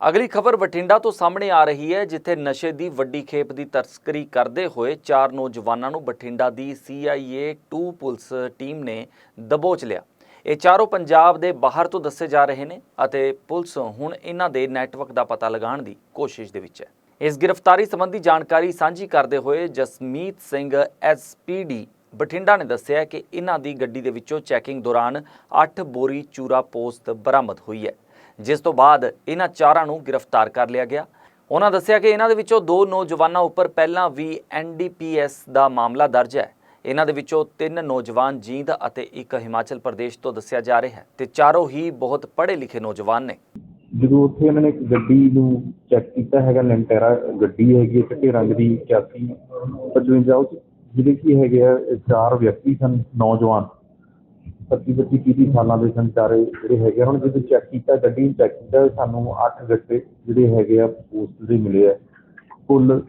ਅਗਲੀ ਖਬਰ ਬਠਿੰਡਾ ਤੋਂ ਸਾਹਮਣੇ ਆ ਰਹੀ ਹੈ, ਜਿੱਥੇ ਨਸ਼ੇ ਦੀ ਵੱਡੀ ਖੇਪ ਦੀ ਤਸਕਰੀ ਕਰਦੇ ਹੋਏ ਚਾਰ ਨੌਜਵਾਨਾਂ ਨੂੰ ਬਠਿੰਡਾ ਦੀ CIA 2 ਪੁਲਿਸ ਟੀਮ ਨੇ ਦਬੋਚ ਲਿਆ। ਇਹ ਚਾਰੋਂ ਪੰਜਾਬ ਦੇ ਬਾਹਰ ਤੋਂ ਦੱਸੇ ਜਾ ਰਹੇ ਨੇ ਅਤੇ ਪੁਲਿਸ ਹੁਣ ਇਹਨਾਂ ਦੇ ਨੈਟਵਰਕ ਦਾ ਪਤਾ ਲਗਾਉਣ ਦੀ ਕੋਸ਼ਿਸ਼ ਦੇ ਵਿੱਚ ਹੈ। ਇਸ ਗ੍ਰਿਫਤਾਰੀ ਸੰਬੰਧੀ ਜਾਣਕਾਰੀ ਸਾਂਝੀ ਕਰਦੇ ਹੋਏ ਜਸਮੀਤ ਸਿੰਘ ਐਸਪੀਡੀ ਬਠਿੰਡਾ ਨੇ ਦੱਸਿਆ ਕਿ ਇਹਨਾਂ ਦੀ ਗੱਡੀ ਦੇ ਵਿੱਚੋਂ ਚੈਕਿੰਗ ਦੌਰਾਨ 8 ਬੋਰੀ ਚੂਰਾ ਪੋਸਤ ਬਰਾਮਦ ਹੋਈ ਹੈ, ਜਿਸ ਤੋਂ ਬਾਅਦ ਇਹਨਾਂ ਚਾਰਾਂ ਨੂੰ ਗ੍ਰਿਫਤਾਰ ਕਰ ਲਿਆ ਗਿਆ। ਉਹਨਾਂ ਦੱਸਿਆ ਕਿ ਇਹਨਾਂ ਦੇ ਵਿੱਚੋਂ ਦੋ ਨੌਜਵਾਨਾਂ ਉੱਪਰ ਪਹਿਲਾਂ ਵੀ ਐਨਡੀਪੀਐਸ ਦਾ ਮਾਮਲਾ ਦਰਜ ਹੈ। ਇਹਨਾਂ ਦੇ ਵਿੱਚੋਂ ਤਿੰਨ ਨੌਜਵਾਨ ਜੀਂਦ ਅਤੇ ਇੱਕ ਹਿਮਾਚਲ ਪ੍ਰਦੇਸ਼ ਤੋਂ ਦੱਸਿਆ ਜਾ ਰਿਹਾ ਹੈ ਤੇ ਚਾਰੋਂ ਹੀ ਬਹੁਤ ਪੜ੍ਹੇ ਲਿਖੇ ਨੌਜਵਾਨ ਨੇ। ਜਦੋਂ ਉੱਥੇ ਉਹਨਾਂ ਨੇ ਇੱਕ ਗੱਡੀ ਨੂੰ ਚੈੱਕ ਕੀਤਾ ਹੈਗਾ, ਲੈਂਟੈਰਾ ਗੱਡੀ ਹੈਗੀ ਹੈ, ਚਿੱਟੇ ਰੰਗ ਦੀ 81 55 ਉਹ 'ਚ ਜਿਹਦੇ ਕੀ ਹੈਗੇ ਆ, ਇਹ ਚਾਰ ਵਿਅਕਤੀ ਸਨ, ਨੌਜਵਾਨ। 25 25 30 ਸਾਲਾਂ ਦੇ ਸਨ ਚਾਰੇ ਜਿਹੜੇ ਹੈਗੇ ਆ। ਉਹਨਾਂ ਨੇ ਜਦੋਂ ਚੈੱਕ ਕੀਤਾ, ਗੱਡੀ ਨੂੰ ਚੈੱਕ ਕੀਤਾ, ਸਾਨੂੰ 8 ਗੱਟੇ ਜਿਹੜੇ ਹੈਗੇ ਆ ਪੋਸਟ ਦੇ ਮਿਲੇ ਆ। ਕੁੱਲ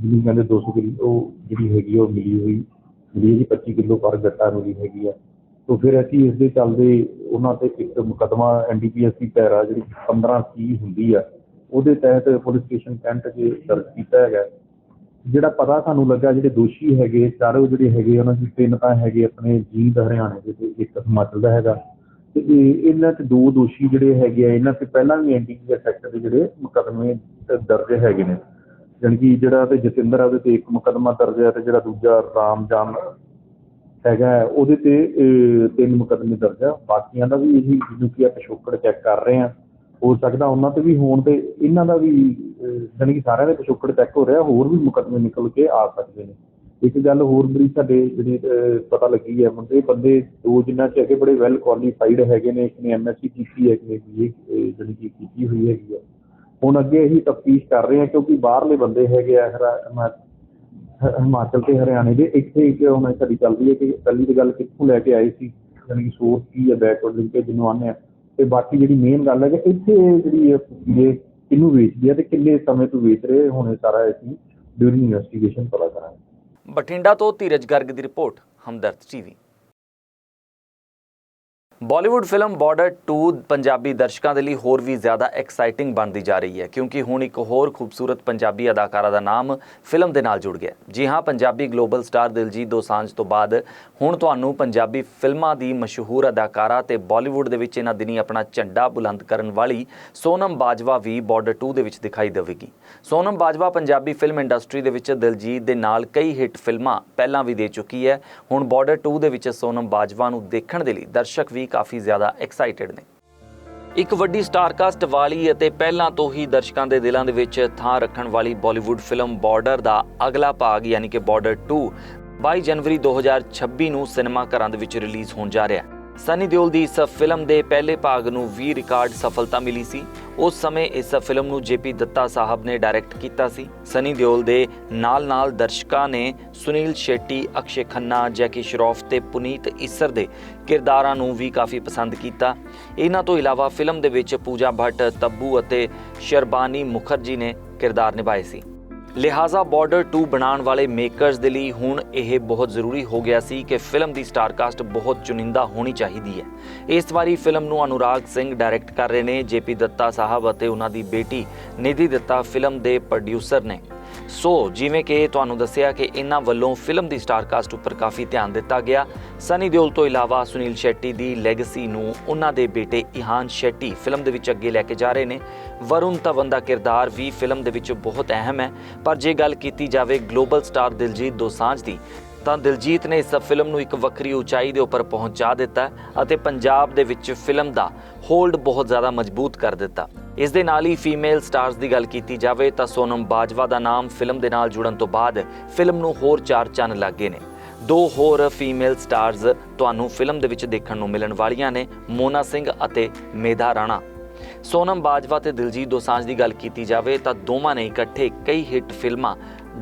ਜਿਹਨੂੰ ਕਹਿੰਦੇ 200 ਕਿਲੋ, ਉਹ ਜਿਹੜੀ ਹੈਗੀ ਆ, ਉਹ ਮਿਲੀ ਹੋਈ, ਮਿਲੀ ਜੀ 25 ਕਿਲੋ ਪਰ ਗੱਟਾ ਮਿਲੀ ਹੈਗੀ ਆ। ਤੋ ਫਿਰ ਅਸੀਂ ਇਸ ਦੇ ਚੱਲਦੇ ਉਹਨਾਂ ਤੇ ਇੱਕ ਮੁਕਦਮਾ ਐਨਡੀਪੀਐਸ ਦੀ ਪੈਰਾ ਜਿਹੜੀ 15 ਸੀ ਹੁੰਦੀ ਆ, ਉਹਦੇ ਤਹਿਤ ਪੁਲਿਸ ਸਟੇਸ਼ਨ ਕੈਂਟ 'ਚ ਦਰਜ ਕੀਤਾ ਹੈਗਾ। ਜਿਹੜਾ ਪਤਾ ਸਾਨੂੰ ਲੱਗਾ ਜਿਹੜੇ ਦੋਸ਼ੀ ਹੈਗੇ, ਚਾਰੋਂ ਜਿਹੜੇ ਹੈਗੇ, ਉਹਨਾਂ ਦੀ ਤਿੰਨ ਤਾਂ ਹੈਗੇ ਆਪਣੇ ਜੀਂਦ ਹਰਿਆਣੇ ਦੇ ਤੇ ਇੱਕ ਹਿਮਾਚਲ ਦਾ ਹੈਗਾ। ਤੇ ਇਹਨਾਂ 'ਚ ਦੋ ਦੋਸ਼ੀ ਜਿਹੜੇ ਹੈਗੇ ਆ, ਇਹਨਾਂ ਤੇ ਪਹਿਲਾਂ ਵੀ ਐਨਡੀਪੀਐਸ ਐਕਟ ਦੇ ਜਿਹੜੇ ਮੁਕਦਮੇ ਦਰਜ ਹੈਗੇ ਨੇ। ਜਾਣੀ ਕਿ ਜਿਹੜਾ ਤੇ ਜਤਿੰਦਰ ਆ ਉਹਦੇ ਤੇ ਇੱਕ ਮੁਕਦਮਾ ਦਰਜ ਹੈ ਤੇ ਜਿਹੜਾ ਦੂਜਾ ਰਾਮ ਜਾਨ ਹੈਗਾ ਹੈ, ਉਹਦੇ ਤੇ ਤਿੰਨ ਮੁਕੱਦਮੇ ਦਰਜ ਆ। ਬਾਕੀਆਂ ਦਾ ਵੀ ਇਹੀ ਜਿਹਨੂੰ ਕੀ ਆ ਪਿਛੋਕੜ ਚੈੱਕ ਕਰ ਰਹੇ ਆ। ਹੋ ਸਕਦਾ ਉਹਨਾਂ ਤੇ ਵੀ ਹੋਣ ਤੇ ਇਹਨਾਂ ਦਾ ਵੀ ਅਹ, ਜਾਣੀ ਕਿ ਸਾਰਿਆਂ ਦੇ ਪਿਛੋਕੜ ਚੈੱਕ ਹੋ ਰਿਹਾ ਹੋਰ ਵੀ ਮੁਕੱਦਮੇ ਨਿਕਲ ਕੇ ਆ ਸਕਦੇ ਨੇ। ਇੱਕ ਗੱਲ ਹੋਰ ਬੜੀ ਸਾਡੇ ਜਿਹੜੀ ਅਹ, ਪਤਾ ਲੱਗੀ ਹੈ ਮੁੰਡੇ ਬੰਦੇ ਦੋ ਜਿਨ੍ਹਾਂ ਚ ਹੈਗੇ ਬੜੇ ਵੈਲ ਕੁਆਲੀਫਾਈਡ ਹੈਗੇ ਨੇ ਇੱਕ ਨੇ ਐਮਐਸਸੀ ਕੀਤੀ ਹੈ ਇੱਕ ਨੇ ਬੀਏ ਜਿਹੜੀ ਕਿ ਕੀਤੀ ਹੋਈ ਹੈਗੀ ਆ। ਹੁਣ ਅੱਗੇ ਇਹੀ ਤਫਤੀਸ਼ ਕਰ ਰਹੇ ਹਾਂ ਕਿਉਂਕਿ ਬਾਹਰਲੇ ਬੰਦੇ ਹੈਗੇ ਆ ਹਰਾ- ਹਿਮਾਚਲ ਤੇ ਹਰਿਆਣੇ ਦੇ, ਇੱਥੇ ਇੱਕ ਹੁਣ ਸਾਡੀ ਚੱਲਦੀ ਹੈ ਕਿ ਪਹਿਲੀ ਦੀ ਗੱਲ ਕਿੱਥੋਂ ਲੈ ਕੇ ਆਏ ਸੀ, ਯਾਨੀ ਕਿ ਸੋਰਸ ਕੀ ਹੈ ਬੈਕਵਰਡ ਲਿੰਕੇਜ ਜਿਹਨੂੰ ਆਉਂਦੇ ਆ ਤੇ ਬਾਕੀ ਜਿਹੜੀ ਮੇਨ ਗੱਲ ਹੈ ਕਿ ਇੱਥੇ ਜਿਹੜੀ ਇਹ ਕਿਹਨੂੰ ਵੇਚਦੀ ਹੈ ਤੇ ਕਿੰਨੇ ਸਮੇਂ ਤੋਂ ਵੇਚ ਰਹੇ, ਹੁਣ ਇਹ ਸਾਰਾ ਅਸੀਂ ਡਿਊਰਿੰਗ ਇਨਵੈਸਟੀਗੇਸ਼ਨ ਪਤਾ ਕਰਾਂਗੇ। ਬਠਿੰਡਾ ਤੋਂ ਧੀਰਜ ਗਰਗ ਦੀ report, Hamdard TV. Bollywood film border 2 Punjabi ਦਰਸ਼ਕਾਂ ਦੇ ਲਈ ਹੋਰ ਵੀ ਜ਼ਿਆਦਾ ਐਕਸਾਈਟਿੰਗ ਬਣਦੀ ਜਾ ਰਹੀ ਹੈ, ਕਿਉਂਕਿ ਹੁਣ ਇੱਕ ਹੋਰ ਖੂਬਸੂਰਤ ਪੰਜਾਬੀ ਅਦਾਕਾਰਾ ਦਾ ਨਾਮ ਫਿਲਮ ਦੇ ਨਾਲ ਜੁੜ ਗਿਆ। ਜੀ ਹਾਂ, ਪੰਜਾਬੀ ਗਲੋਬਲ ਸਟਾਰ ਦਿਲਜੀਤ ਦੋਸਾਂਝ ਤੋਂ ਬਾਅਦ ਹੁਣ ਤੁਹਾਨੂੰ ਪੰਜਾਬੀ ਫਿਲਮਾਂ ਦੀ ਮਸ਼ਹੂਰ ਅਦਾਕਾਰਾ ਤੇ ਬਾਲੀਵੁੱਡ ਦੇ ਵਿੱਚ ਇਹਨਾਂ ਦਿਨੀ ਆਪਣਾ ਝੰਡਾ ਬੁਲੰਦ ਕਰਨ ਵਾਲੀ ਸੋਨਮ ਬਾਜਵਾ ਵੀ ਬਾਰਡਰ 2 ਦੇ ਵਿੱਚ ਦਿਖਾਈ ਦੇਵੇਗੀ। ਸੋਨਮ ਬਾਜਵਾ ਪੰਜਾਬੀ ਫਿਲਮ ਇੰਡਸਟਰੀ ਦੇ ਵਿੱਚ ਦਿਲਜੀਤ ਦੇ ਨਾਲ ਕਈ ਹਿੱਟ ਫਿਲਮਾਂ ਪਹਿਲਾਂ ਵੀ ਦੇ ਚੁੱਕੀ ਹੈ। ਹੁਣ ਬਾਰਡਰ 2 ਦੇ ਵਿੱਚ ਸੋਨਮ ਬਾਜਵਾ ਨੂੰ ਦੇਖਣ ਦੇ ਲਈ ਦਰਸ਼ਕ ਵੀ ਕਾਫੀ ਜ਼ਿਆਦਾ ਐਕਸਾਈਟਿਡ ਨੇ। ਇੱਕ ਵੱਡੀ ਸਟਾਰਕਾਸਟ ਵਾਲੀ ਅਤੇ ਪਹਿਲਾਂ ਤੋਂ ਹੀ ਦਰਸ਼ਕਾਂ ਦੇ ਦਿਲਾਂ ਦੇ ਵਿੱਚ ਥਾਂ ਰੱਖਣ ਵਾਲੀ ਬਾਲੀਵੁੱਡ ਫਿਲਮ ਬਾਰਡਰ ਦਾ ਅਗਲਾ ਭਾਗ, ਯਾਨੀ ਕਿ ਬਾਰਡਰ 2 22 ਜਨਵਰੀ 2026 ਨੂੰ ਸਿਨੇਮਾ ਘਰਾਂ ਦੇ ਵਿੱਚ ਰਿਲੀਜ਼ ਹੋਣ ਜਾ ਰਿਹਾ ਹੈ। ਸਨੀ ਦਿਓਲ ਦੀ ਇਸ ਫਿਲਮ ਦੇ ਪਹਿਲੇ ਭਾਗ ਨੂੰ ਵੀ ਰਿਕਾਰਡ ਸਫਲਤਾ ਮਿਲੀ ਸੀ। ਉਸ ਸਮੇਂ ਇਸ ਫਿਲਮ ਨੂੰ ਜੇਪੀ ਦੱਤਾ ਸਾਹਿਬ ਨੇ ਡਾਇਰੈਕਟ ਕੀਤਾ ਸੀ। ਸਨੀ ਦਿਓਲ ਦੇ ਨਾਲ-ਨਾਲ ਦਰਸ਼ਕਾਂ ਨੇ ਸੁਨੀਲ ਸ਼ੈਟੀ, ਅਕਸ਼ੇ ਖੰਨਾ, ਜੈਕੀ ਸ਼ਰੋਫ ਤੇ ਪੁਨੀਤ ਇਸਰ ਦੇ ਕਿਰਦਾਰਾਂ ਨੂੰ ਵੀ ਕਾਫੀ ਪਸੰਦ ਕੀਤਾ। ਇਹਨਾਂ ਤੋਂ ਇਲਾਵਾ ਫਿਲਮ ਦੇ ਵਿੱਚ ਪੂਜਾ ਭੱਟ, ਤੱਬੂ ਅਤੇ ਸ਼ਰਬਾਨੀ ਮੁਖਰਜੀ ਨੇ ਕਿਰਦਾਰ ਨਿਭਾਏ ਸੀ। ਲਿਹਾਜ਼ਾ ਬਾਰਡਰ 2 ਬਣਾਉਣ ਵਾਲੇ ਮੇਕਰਸ ਦੇ ਲਈ ਹੁਣ ਇਹ ਬਹੁਤ ਜ਼ਰੂਰੀ ਹੋ ਗਿਆ ਸੀ ਕਿ ਫਿਲਮ ਦੀ ਸਟਾਰਕਾਸਟ ਬਹੁਤ ਚੁਣਿੰਦਾ ਹੋਣੀ ਚਾਹੀਦੀ ਹੈ। ਇਸ ਵਾਰੀ ਫਿਲਮ ਨੂੰ ਅਨੁਰਾਗ ਸਿੰਘ ਡਾਇਰੈਕਟ ਕਰ ਰਹੇ ਨੇ, ਜੇਪੀ ਦੱਤਾ ਸਾਹਿਬ ਅਤੇ ਉਹਨਾਂ ਦੀ ਬੇਟੀ ਨਿਧੀ ਦੱਤਾ ਫਿਲਮ ਦੇ ਪ੍ਰੋਡਿਊਸਰ ਨੇ। ਸੋ ਜਿਵੇਂ ਕਿ ਤੁਹਾਨੂੰ ਦੱਸਿਆ ਕਿ ਇਹਨਾਂ ਵੱਲੋਂ ਫਿਲਮ ਦੀ ਸਟਾਰਕਾਸਟ ਉੱਪਰ ਕਾਫੀ ਧਿਆਨ ਦਿੱਤਾ ਗਿਆ। ਸਨੀ ਦਿਓਲ ਤੋਂ ਇਲਾਵਾ ਸੁਨੀਲ ਸ਼ੈੱਟੀ ਦੀ ਲੈਗੇਸੀ ਨੂੰ ਉਹਨਾਂ ਦੇ ਬੇਟੇ ਇਹਾਨ ਸ਼ੈੱਟੀ ਫਿਲਮ ਦੇ ਵਿੱਚ ਅੱਗੇ ਲੈ ਕੇ ਜਾ ਰਹੇ ਨੇ। ਵਰੁਣ ਧਵਨ ਦਾ ਕਿਰਦਾਰ ਵੀ ਫਿਲਮ ਦੇ ਵਿੱਚ ਬਹੁਤ ਅਹਿਮ ਹੈ। ਪਰ ਜੇ ਗੱਲ ਕੀਤੀ ਜਾਵੇ ਗਲੋਬਲ ਸਟਾਰ ਦਿਲਜੀਤ ਦੋਸਾਂਝ ਦੀ, ਤਾਂ ਦਿਲਜੀਤ ਨੇ ਇਸ ਫਿਲਮ ਨੂੰ ਇੱਕ ਵੱਖਰੀ ਉਚਾਈ ਦੇ ਉੱਪਰ ਪਹੁੰਚਾ ਦਿੱਤਾ ਅਤੇ ਪੰਜਾਬ ਦੇ ਵਿੱਚ ਫਿਲਮ ਦਾ ਹੋਲਡ ਬਹੁਤ ਜ਼ਿਆਦਾ ਮਜ਼ਬੂਤ ਕਰ ਦਿੱਤਾ। ਇਸ ਦੇ ਨਾਲ ਹੀ ਫੀਮੇਲ ਸਟਾਰਸ ਦੀ ਗੱਲ ਕੀਤੀ ਜਾਵੇ ਤਾਂ ਸੋਨਮ ਬਾਜਵਾ ਦਾ ਨਾਮ ਫਿਲਮ ਦੇ ਨਾਲ ਜੁੜਨ ਤੋਂ ਬਾਅਦ ਫਿਲਮ ਨੂੰ ਹੋਰ ਚਾਰ ਚੰਨ ਲੱਗੇ ਨੇ। ਦੋ ਹੋਰ ਫੀਮੇਲ ਸਟਾਰਸ ਤੁਹਾਨੂੰ ਫਿਲਮ ਦੇ ਵਿੱਚ ਦੇਖਣ ਨੂੰ ਮਿਲਣ ਵਾਲੀਆਂ ਨੇ, ਮੋਨਾ ਸਿੰਘ ਅਤੇ ਮੇਧਾ ਰਾਣਾ। ਸੋਨਮ ਬਾਜਵਾ ਤੇ ਦਿਲਜੀਤ ਦੋਸਾਂਝ ਦੀ ਗੱਲ ਕੀਤੀ ਜਾਵੇ ਤਾਂ ਦੋਵਾਂ ਨੇ ਇਕੱਠੇ ਕਈ ਹਿੱਟ ਫਿਲਮਾਂ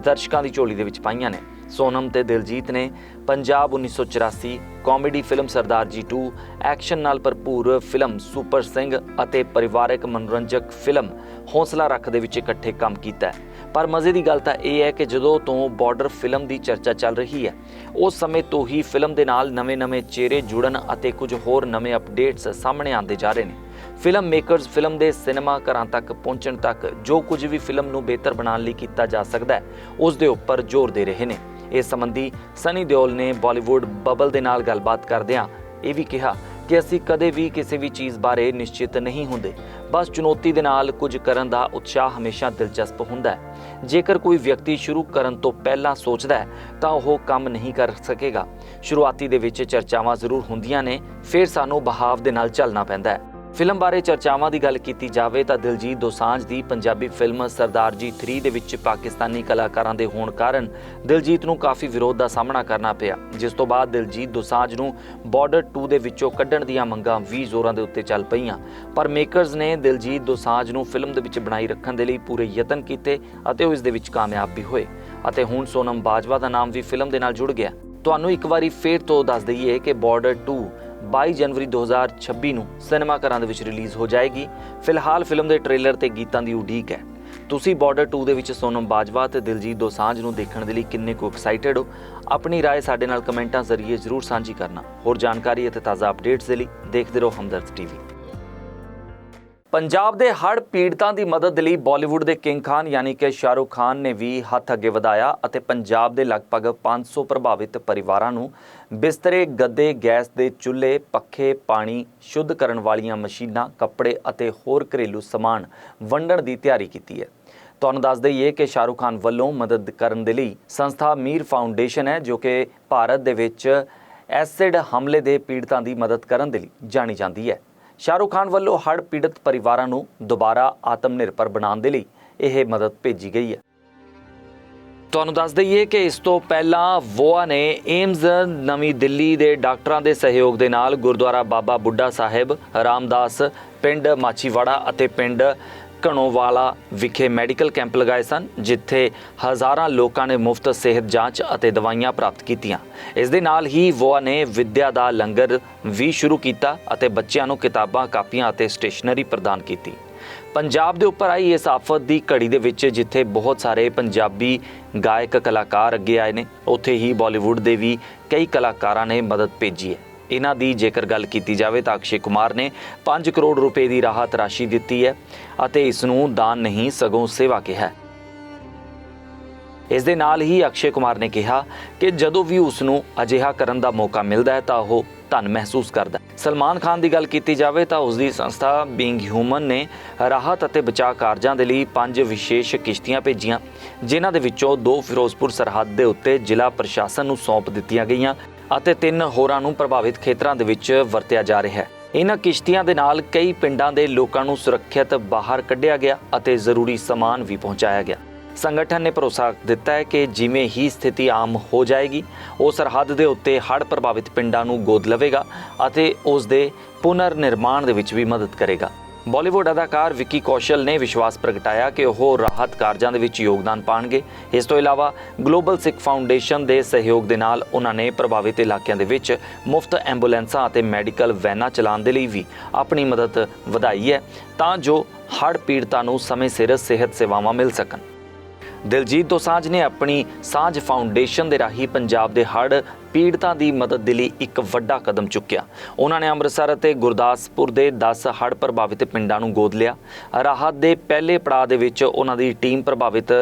ਦਰਸ਼ਕਾਂ ਦੀ ਝੋਲੀ ਦੇ ਵਿੱਚ ਪਾਈਆਂ ਨੇ। ਸੋਨਮ ਤੇ ਦਿਲਜੀਤ ਨੇ ਪੰਜਾਬ 1984 ਕਾਮੇਡੀ ਫਿਲਮ ਸਰਦਾਰ ਜੀ 2 ਐਕਸ਼ਨ ਨਾਲ ਭਰਪੂਰ ਫਿਲਮ ਸੁਪਰ ਸਿੰਘ ਅਤੇ ਪਰਿਵਾਰਕ ਮਨੋਰੰਜਕ ਫਿਲਮ ਹੌਸਲਾ ਰੱਖ ਦੇ ਵਿੱਚ ਇਕੱਠੇ ਕੰਮ ਕੀਤਾ ਹੈ। ਪਰ ਮਜ਼ੇ ਦੀ ਗੱਲ ਤਾਂ ਇਹ ਹੈ ਕਿ ਜਦੋਂ ਤੋਂ ਬਾਰਡਰ ਫਿਲਮ ਦੀ ਚਰਚਾ ਚੱਲ ਰਹੀ ਹੈ, ਉਸ ਸਮੇਂ ਤੋਂ ਹੀ ਫਿਲਮ ਦੇ ਨਾਲ ਨਵੇਂ-ਨਵੇਂ ਚਿਹਰੇ ਜੁੜਨ ਅਤੇ ਕੁਝ ਹੋਰ ਨਵੇਂ ਅਪਡੇਟਸ ਸਾਹਮਣੇ ਆਉਂਦੇ ਜਾ ਰਹੇ ਨੇ। ਫਿਲਮ ਮੇਕਰਸ ਫਿਲਮ ਦੇ ਸਿਨੇਮਾ ਘਰਾਂ ਤੱਕ ਪਹੁੰਚਣ ਤੱਕ ਜੋ ਕੁਝ ਵੀ ਫਿਲਮ ਨੂੰ ਬਿਹਤਰ ਬਣਾਉਣ ਲਈ ਕੀਤਾ ਜਾ ਸਕਦਾ ਹੈ, ਉਸ ਦੇ ਉੱਪਰ ਜ਼ੋਰ ਦੇ ਰਹੇ ਨੇ। ਇਸ ਸੰਬੰਧੀ ਸਨੀ ਦਿਓਲ ਨੇ ਬਾਲੀਵੁੱਡ ਬਬਲ ਦੇ ਨਾਲ ਗੱਲਬਾਤ ਕਰਦਿਆਂ ਇਹ ਵੀ ਕਿਹਾ ਕਿ ਅਸੀਂ ਕਦੇ ਵੀ ਕਿਸੇ ਵੀ ਚੀਜ਼ ਬਾਰੇ ਨਿਸ਼ਚਿਤ ਨਹੀਂ ਹੁੰਦੇ। ਬਸ ਚੁਣੌਤੀ ਦੇ ਨਾਲ ਕੁਝ ਕਰਨ ਦਾ ਉਤਸ਼ਾਹ ਹਮੇਸ਼ਾ ਦਿਲਚਸਪ ਹੁੰਦਾ ਹੈ। ਜੇਕਰ ਕੋਈ ਵਿਅਕਤੀ ਸ਼ੁਰੂ ਕਰਨ ਤੋਂ ਪਹਿਲਾਂ ਸੋਚਦਾ ਹੈ, ਤਾਂ ਉਹ ਕੰਮ ਨਹੀਂ ਕਰ ਸਕੇਗਾ। ਸ਼ੁਰੂਆਤੀ ਦੇ ਵਿੱਚ ਚਰਚਾਵਾਂ ਜ਼ਰੂਰ ਹੁੰਦੀਆਂ ਨੇ, ਫਿਰ ਸਾਨੂੰ ਬਹਾਵ ਦੇ ਨਾਲ ਚੱਲਣਾ ਪੈਂਦਾ ਹੈ। ਫਿਲਮ ਬਾਰੇ ਚਰਚਾਵਾਂ ਦੀ ਗੱਲ ਕੀਤੀ ਜਾਵੇ ਤਾਂ ਦਿਲਜੀਤ ਦੋਸਾਂਝ ਦੀ ਪੰਜਾਬੀ ਫਿਲਮ ਸਰਦਾਰ ਜੀ 3 ਦੇ ਵਿੱਚ ਪਾਕਿਸਤਾਨੀ ਕਲਾਕਾਰਾਂ ਦੇ ਹੋਣ ਕਾਰਨ ਦਿਲਜੀਤ ਨੂੰ ਕਾਫੀ ਵਿਰੋਧ ਦਾ ਸਾਹਮਣਾ ਕਰਨਾ ਪਿਆ, ਜਿਸ ਤੋਂ ਬਾਅਦ ਦਿਲਜੀਤ ਦੋਸਾਂਝ ਨੂੰ ਬਾਰਡਰ 2 ਦੇ ਵਿੱਚੋਂ ਕੱਢਣ ਦੀਆਂ ਮੰਗਾਂ ਵੀ ਜ਼ੋਰਾਂ ਦੇ ਉੱਤੇ ਚੱਲ ਪਈਆਂ। ਪਰ ਮੇਕਰਜ਼ ਨੇ ਦਿਲਜੀਤ ਦੋਸਾਂਝ ਨੂੰ ਫਿਲਮ ਦੇ ਵਿੱਚ ਬਣਾਈ ਰੱਖਣ ਦੇ ਲਈ ਪੂਰੇ ਯਤਨ ਕੀਤੇ ਅਤੇ ਉਹ ਇਸ ਦੇ ਵਿੱਚ ਕਾਮਯਾਬ ਵੀ ਹੋਏ। ਅਤੇ ਹੁਣ ਸੋਨਮ ਬਾਜਵਾ ਦਾ ਨਾਮ ਵੀ ਫਿਲਮ ਦੇ ਨਾਲ ਜੁੜ ਗਿਆ। ਤੁਹਾਨੂੰ ਇੱਕ ਵਾਰੀ ਫੇਰ ਤੋਂ ਦੱਸ ਦਈਏ ਕਿ ਬਾਰਡਰ 2 22 ਜਨਵਰੀ 2026 ਨੂੰ ਸਿਨੇਮਾ ਘਰਾਂ ਦੇ ਵਿੱਚ ਰਿਲੀਜ਼ ਹੋ ਜਾਏਗੀ ਫਿਲਹਾਲ ਫਿਲਮ ਦੇ ਟ੍ਰੇਲਰ ਤੇ ਗੀਤਾਂ ਦੀ ਉਡੀਕ ਹੈ ਤੁਸੀਂ ਬਾਰਡਰ 2 ਦੇ ਵਿੱਚ ਸੋਨਮ ਬਾਜਵਾ ਤੇ ਦਿਲਜੀਤ ਦੋਸਾਂਝ ਨੂੰ ਦੇਖਣ ਦੇ ਲਈ ਕਿੰਨੇ ਕੁ ਐਕਸਾਈਟਿਡ ਹੋ ਆਪਣੀ رائے ਸਾਡੇ ਨਾਲ ਕਮੈਂਟਾਂ ਜ਼ਰੀਏ ਜ਼ਰੂਰ ਸਾਂਝੀ ਕਰਨਾ ਹੋਰ ਜਾਣਕਾਰੀ ਅਤੇ ਤਾਜ਼ਾ ਅਪਡੇਟਸ ਦੇ ਲਈ ਦੇਖਦੇ ਰਹੋ ਹਮਦਰਦ ਟੀਵੀ ਪੰਜਾਬ ਦੇ ਹੜ੍ਹ ਪੀੜਤਾਂ ਦੀ ਮਦਦ ਲਈ ਬਾਲੀਵੁੱਡ ਦੇ ਕਿੰਗ ਖਾਨ ਯਾਨੀ ਕਿ ਸ਼ਾਹਰੁਖ ਖਾਨ ਨੇ ਵੀ ਹੱਥ ਅੱਗੇ ਵਧਾਇਆ ਅਤੇ ਪੰਜਾਬ ਦੇ ਲਗਭਗ 500 ਪ੍ਰਭਾਵਿਤ ਪਰਿਵਾਰਾਂ ਨੂੰ ਬਿਸਤਰੇ, ਗੱਦੇ, ਗੈਸ ਦੇ ਚੁੱਲ੍ਹੇ, ਪੱਖੇ, ਪਾਣੀ ਸ਼ੁੱਧ ਕਰਨ ਵਾਲੀਆਂ ਮਸ਼ੀਨਾਂ, ਕੱਪੜੇ ਅਤੇ ਹੋਰ ਘਰੇਲੂ ਸਮਾਨ ਵੰਡਣ ਦੀ ਤਿਆਰੀ ਕੀਤੀ ਹੈ। ਤੁਹਾਨੂੰ ਦੱਸ ਦਈਏ ਕਿ ਸ਼ਾਹਰੁਖ ਖਾਨ ਵੱਲੋਂ ਮਦਦ ਕਰਨ ਦੇ ਲਈ ਸੰਸਥਾ ਮੀਰ ਫਾਊਂਡੇਸ਼ਨ ਹੈ, ਜੋ ਕਿ ਭਾਰਤ ਦੇ ਵਿੱਚ ਐਸਿਡ ਹਮਲੇ ਦੇ ਪੀੜਤਾਂ ਦੀ ਮਦਦ ਕਰਨ ਦੇ ਲਈ ਜਾਣੀ ਜਾਂਦੀ ਹੈ। ਸ਼ਾਹਰੁਖ ਖਾਨ ਵੱਲੋਂ ਹੜ੍ਹ ਪੀੜਤ ਪਰਿਵਾਰਾਂ ਨੂੰ ਦੁਬਾਰਾ ਆਤਮ ਨਿਰਭਰ ਬਣਾਉਣ ਦੇ ਲਈ ਇਹ ਮਦਦ ਭੇਜੀ ਗਈ ਹੈ। ਤੁਹਾਨੂੰ ਦੱਸ ਦਈਏ ਕਿ ਇਸ ਤੋਂ ਪਹਿਲਾਂ ਵੋਆ ਨੇ ਏਮਜ਼, ਨਵੀਂ ਦਿੱਲੀ ਦੇ ਡਾਕਟਰਾਂ ਦੇ ਸਹਿਯੋਗ ਦੇ ਨਾਲ ਗੁਰਦੁਆਰਾ ਬਾਬਾ ਬੁੱਢਾ ਸਾਹਿਬ, ਰਾਮਦਾਸ, ਪਿੰਡ ਮਾਚੀਵਾੜਾ ਅਤੇ ਪਿੰਡ ਘਣੋਵਾਲਾ ਵਿਖੇ ਮੈਡੀਕਲ ਕੈਂਪ ਲਗਾਏ ਸਨ, ਜਿੱਥੇ ਹਜ਼ਾਰਾਂ ਲੋਕਾਂ ਨੇ ਮੁਫਤ ਸਿਹਤ ਜਾਂਚ ਅਤੇ ਦਵਾਈਆਂ ਪ੍ਰਾਪਤ ਕੀਤੀਆਂ। ਇਸ ਦੇ ਨਾਲ ਹੀ ਵੋਆ ਨੇ ਵਿੱਦਿਆ ਦਾ ਲੰਗਰ ਵੀ ਸ਼ੁਰੂ ਕੀਤਾ ਅਤੇ ਬੱਚਿਆਂ ਨੂੰ ਕਿਤਾਬਾਂ, ਕਾਪੀਆਂ ਅਤੇ ਸਟੇਸ਼ਨਰੀ ਪ੍ਰਦਾਨ ਕੀਤੀ। ਪੰਜਾਬ ਦੇ ਉੱਪਰ ਆਈ ਇਸ ਆਫਤ ਦੀ ਘੜੀ ਦੇ ਵਿੱਚ, ਜਿੱਥੇ ਬਹੁਤ ਸਾਰੇ ਪੰਜਾਬੀ ਗਾਇਕ ਕਲਾਕਾਰ ਅੱਗੇ ਆਏ ਨੇ। ਉੱਥੇ ਹੀ ਬਾਲੀਵੁੱਡ ਦੇ ਵੀ ਕਈ ਕਲਾਕਾਰਾਂ ਨੇ ਮਦਦ ਭੇਜੀ ਹੈ। ਇਹਨਾਂ ਦੀ ਜੇਕਰ ਗੱਲ ਕੀਤੀ ਜਾਵੇ ਤਾਂ ਅਕਸ਼ੇ ਕੁਮਾਰ ਨੇ 5 ਕਰੋੜ ਰੁਪਏ ਦੀ ਰਾਹਤ ਰਾਸ਼ੀ ਦਿੱਤੀ ਹੈ ਅਤੇ ਇਸ ਨੂੰ ਦਾਨ ਨਹੀਂ ਸਗੋਂ ਸੇਵਾ ਕਿਹਾ ਹੈ। ਇਸ ਦੇ ਨਾਲ ਹੀ ਅਕਸ਼ੇ ਕੁਮਾਰ ਨੇ ਕਿਹਾ ਕਿ ਜਦੋਂ ਵੀ ਉਸ ਨੂੰ ਅਜਿਹਾ ਕਰਨ ਦਾ ਮੌਕਾ ਮਿਲਦਾ ਹੈ ਤਾਂ ਉਹ ਧਨ ਮਹਿਸੂਸ ਕਰਦਾ ਹੈ। ਸਲਮਾਨ ਖਾਨ ਦੀ ਗੱਲ ਕੀਤੀ ਜਾਵੇ ਤਾਂ ਉਸ ਦੀ ਸੰਸਥਾ ਬੀਇੰਗ ਹਿਊਮਨ ਨੇ ਰਾਹਤ ਅਤੇ ਬਚਾਅ ਕਾਰਜਾਂ ਦੇ ਲਈ ਪੰਜ ਵਿਸ਼ੇਸ਼ ਕਿਸ਼ਤੀਆਂ ਭੇਜੀਆਂ, ਜਿਨ੍ਹਾਂ ਦੇ ਵਿੱਚੋਂ ਦੋ ਫਿਰੋਜ਼ਪੁਰ ਸਰਹੱਦ ਦੇ ਉੱਤੇ ਜ਼ਿਲ੍ਹਾ ਪ੍ਰਸ਼ਾਸਨ ਨੂੰ ਸੌਂਪ ਦਿੱਤੀਆਂ ਗਈਆਂ। ਅਤੇ ਤਿੰਨ ਹੋਰਾਂ ਨੂੰ ਪ੍ਰਭਾਵਿਤ ਖੇਤਰਾਂ ਦੇ ਵਿੱਚ ਵਰਤਿਆ ਜਾ ਰਿਹਾ ਹੈ। ਇਹਨਾਂ ਕਿਸ਼ਤੀਆਂ ਦੇ ਨਾਲ ਕਈ ਪਿੰਡਾਂ ਦੇ ਲੋਕਾਂ ਨੂੰ ਸੁਰੱਖਿਅਤ ਬਾਹਰ ਕੱਢਿਆ ਗਿਆ ਅਤੇ ਜ਼ਰੂਰੀ ਸਮਾਨ ਵੀ ਪਹੁੰਚਾਇਆ ਗਿਆ। ਸੰਗਠਨ ਨੇ ਭਰੋਸਾ ਦਿੱਤਾ ਹੈ ਕਿ ਜਿਵੇਂ ਹੀ ਸਥਿਤੀ ਆਮ ਹੋ ਜਾਏਗੀ, ਉਹ ਸਰਹੱਦ ਦੇ ਉੱਤੇ ਹੜ੍ਹ ਪ੍ਰਭਾਵਿਤ ਪਿੰਡਾਂ ਨੂੰ ਗੋਦ ਲਵੇਗਾ ਅਤੇ ਉਸ ਦੇ ਪੁਨਰ ਨਿਰਮਾਣ ਦੇ ਵਿੱਚ ਵੀ ਮਦਦ ਕਰੇਗਾ। ਬਾਲੀਵੁੱਡ ਅਦਾਕਾਰ ਵਿੱਕੀ ਕੌਸ਼ਲ ਨੇ ਵਿਸ਼ਵਾਸ ਪ੍ਰਗਟਾਇਆ ਕਿ ਉਹ ਰਾਹਤ ਕਾਰਜਾਂ ਦੇ ਵਿੱਚ ਯੋਗਦਾਨ ਪਾਣਗੇ। ਇਸ ਤੋਂ ਇਲਾਵਾ ਗਲੋਬਲ ਸਿੱਖ ਫਾਊਂਡੇਸ਼ਨ ਦੇ ਸਹਿਯੋਗ ਦੇ ਨਾਲ ਉਹਨਾਂ ਨੇ ਪ੍ਰਭਾਵਿਤ ਇਲਾਕਿਆਂ ਦੇ ਵਿੱਚ ਮੁਫਤ ਐਂਬੂਲੈਂਸਾਂ ਅਤੇ ਮੈਡੀਕਲ ਵੈਨਾਂ ਚਲਾਉਣ ਦੇ ਲਈ ਵੀ ਆਪਣੀ ਮਦਦ ਵਧਾਈ ਹੈ ਤਾਂ ਜੋ ਹੜ੍ਹ ਪੀੜਤਾਂ ਨੂੰ ਸਮੇਂ ਸਿਰ ਸਿਹਤ ਸੇਵਾਵਾਂ ਮਿਲ ਸਕਣ। ਦਿਲਜੀਤ ਦੋਸਾਂਝ ਨੇ ਆਪਣੀ ਸਾਂਝ ਫਾਊਂਡੇਸ਼ਨ ਦੇ ਰਾਹੀਂ ਪੰਜਾਬ ਦੇ ਹੜ੍ਹ ਪੀੜਤਾਂ ਦੀ ਮਦਦ ਦੇ ਲਈ ਇੱਕ ਵੱਡਾ ਕਦਮ ਚੁੱਕਿਆ। ਉਹਨਾਂ ਨੇ ਅੰਮ੍ਰਿਤਸਰ ਅਤੇ ਗੁਰਦਾਸਪੁਰ ਦੇ 10 ਹੜ੍ਹ ਪ੍ਰਭਾਵਿਤ ਪਿੰਡਾਂ ਨੂੰ ਗੋਦ ਲਿਆ। ਰਾਹਤ ਦੇ ਪਹਿਲੇ ਪੜਾਅ ਦੇ ਵਿੱਚ ਉਹਨਾਂ ਦੀ ਟੀਮ ਪ੍ਰਭਾਵਿਤ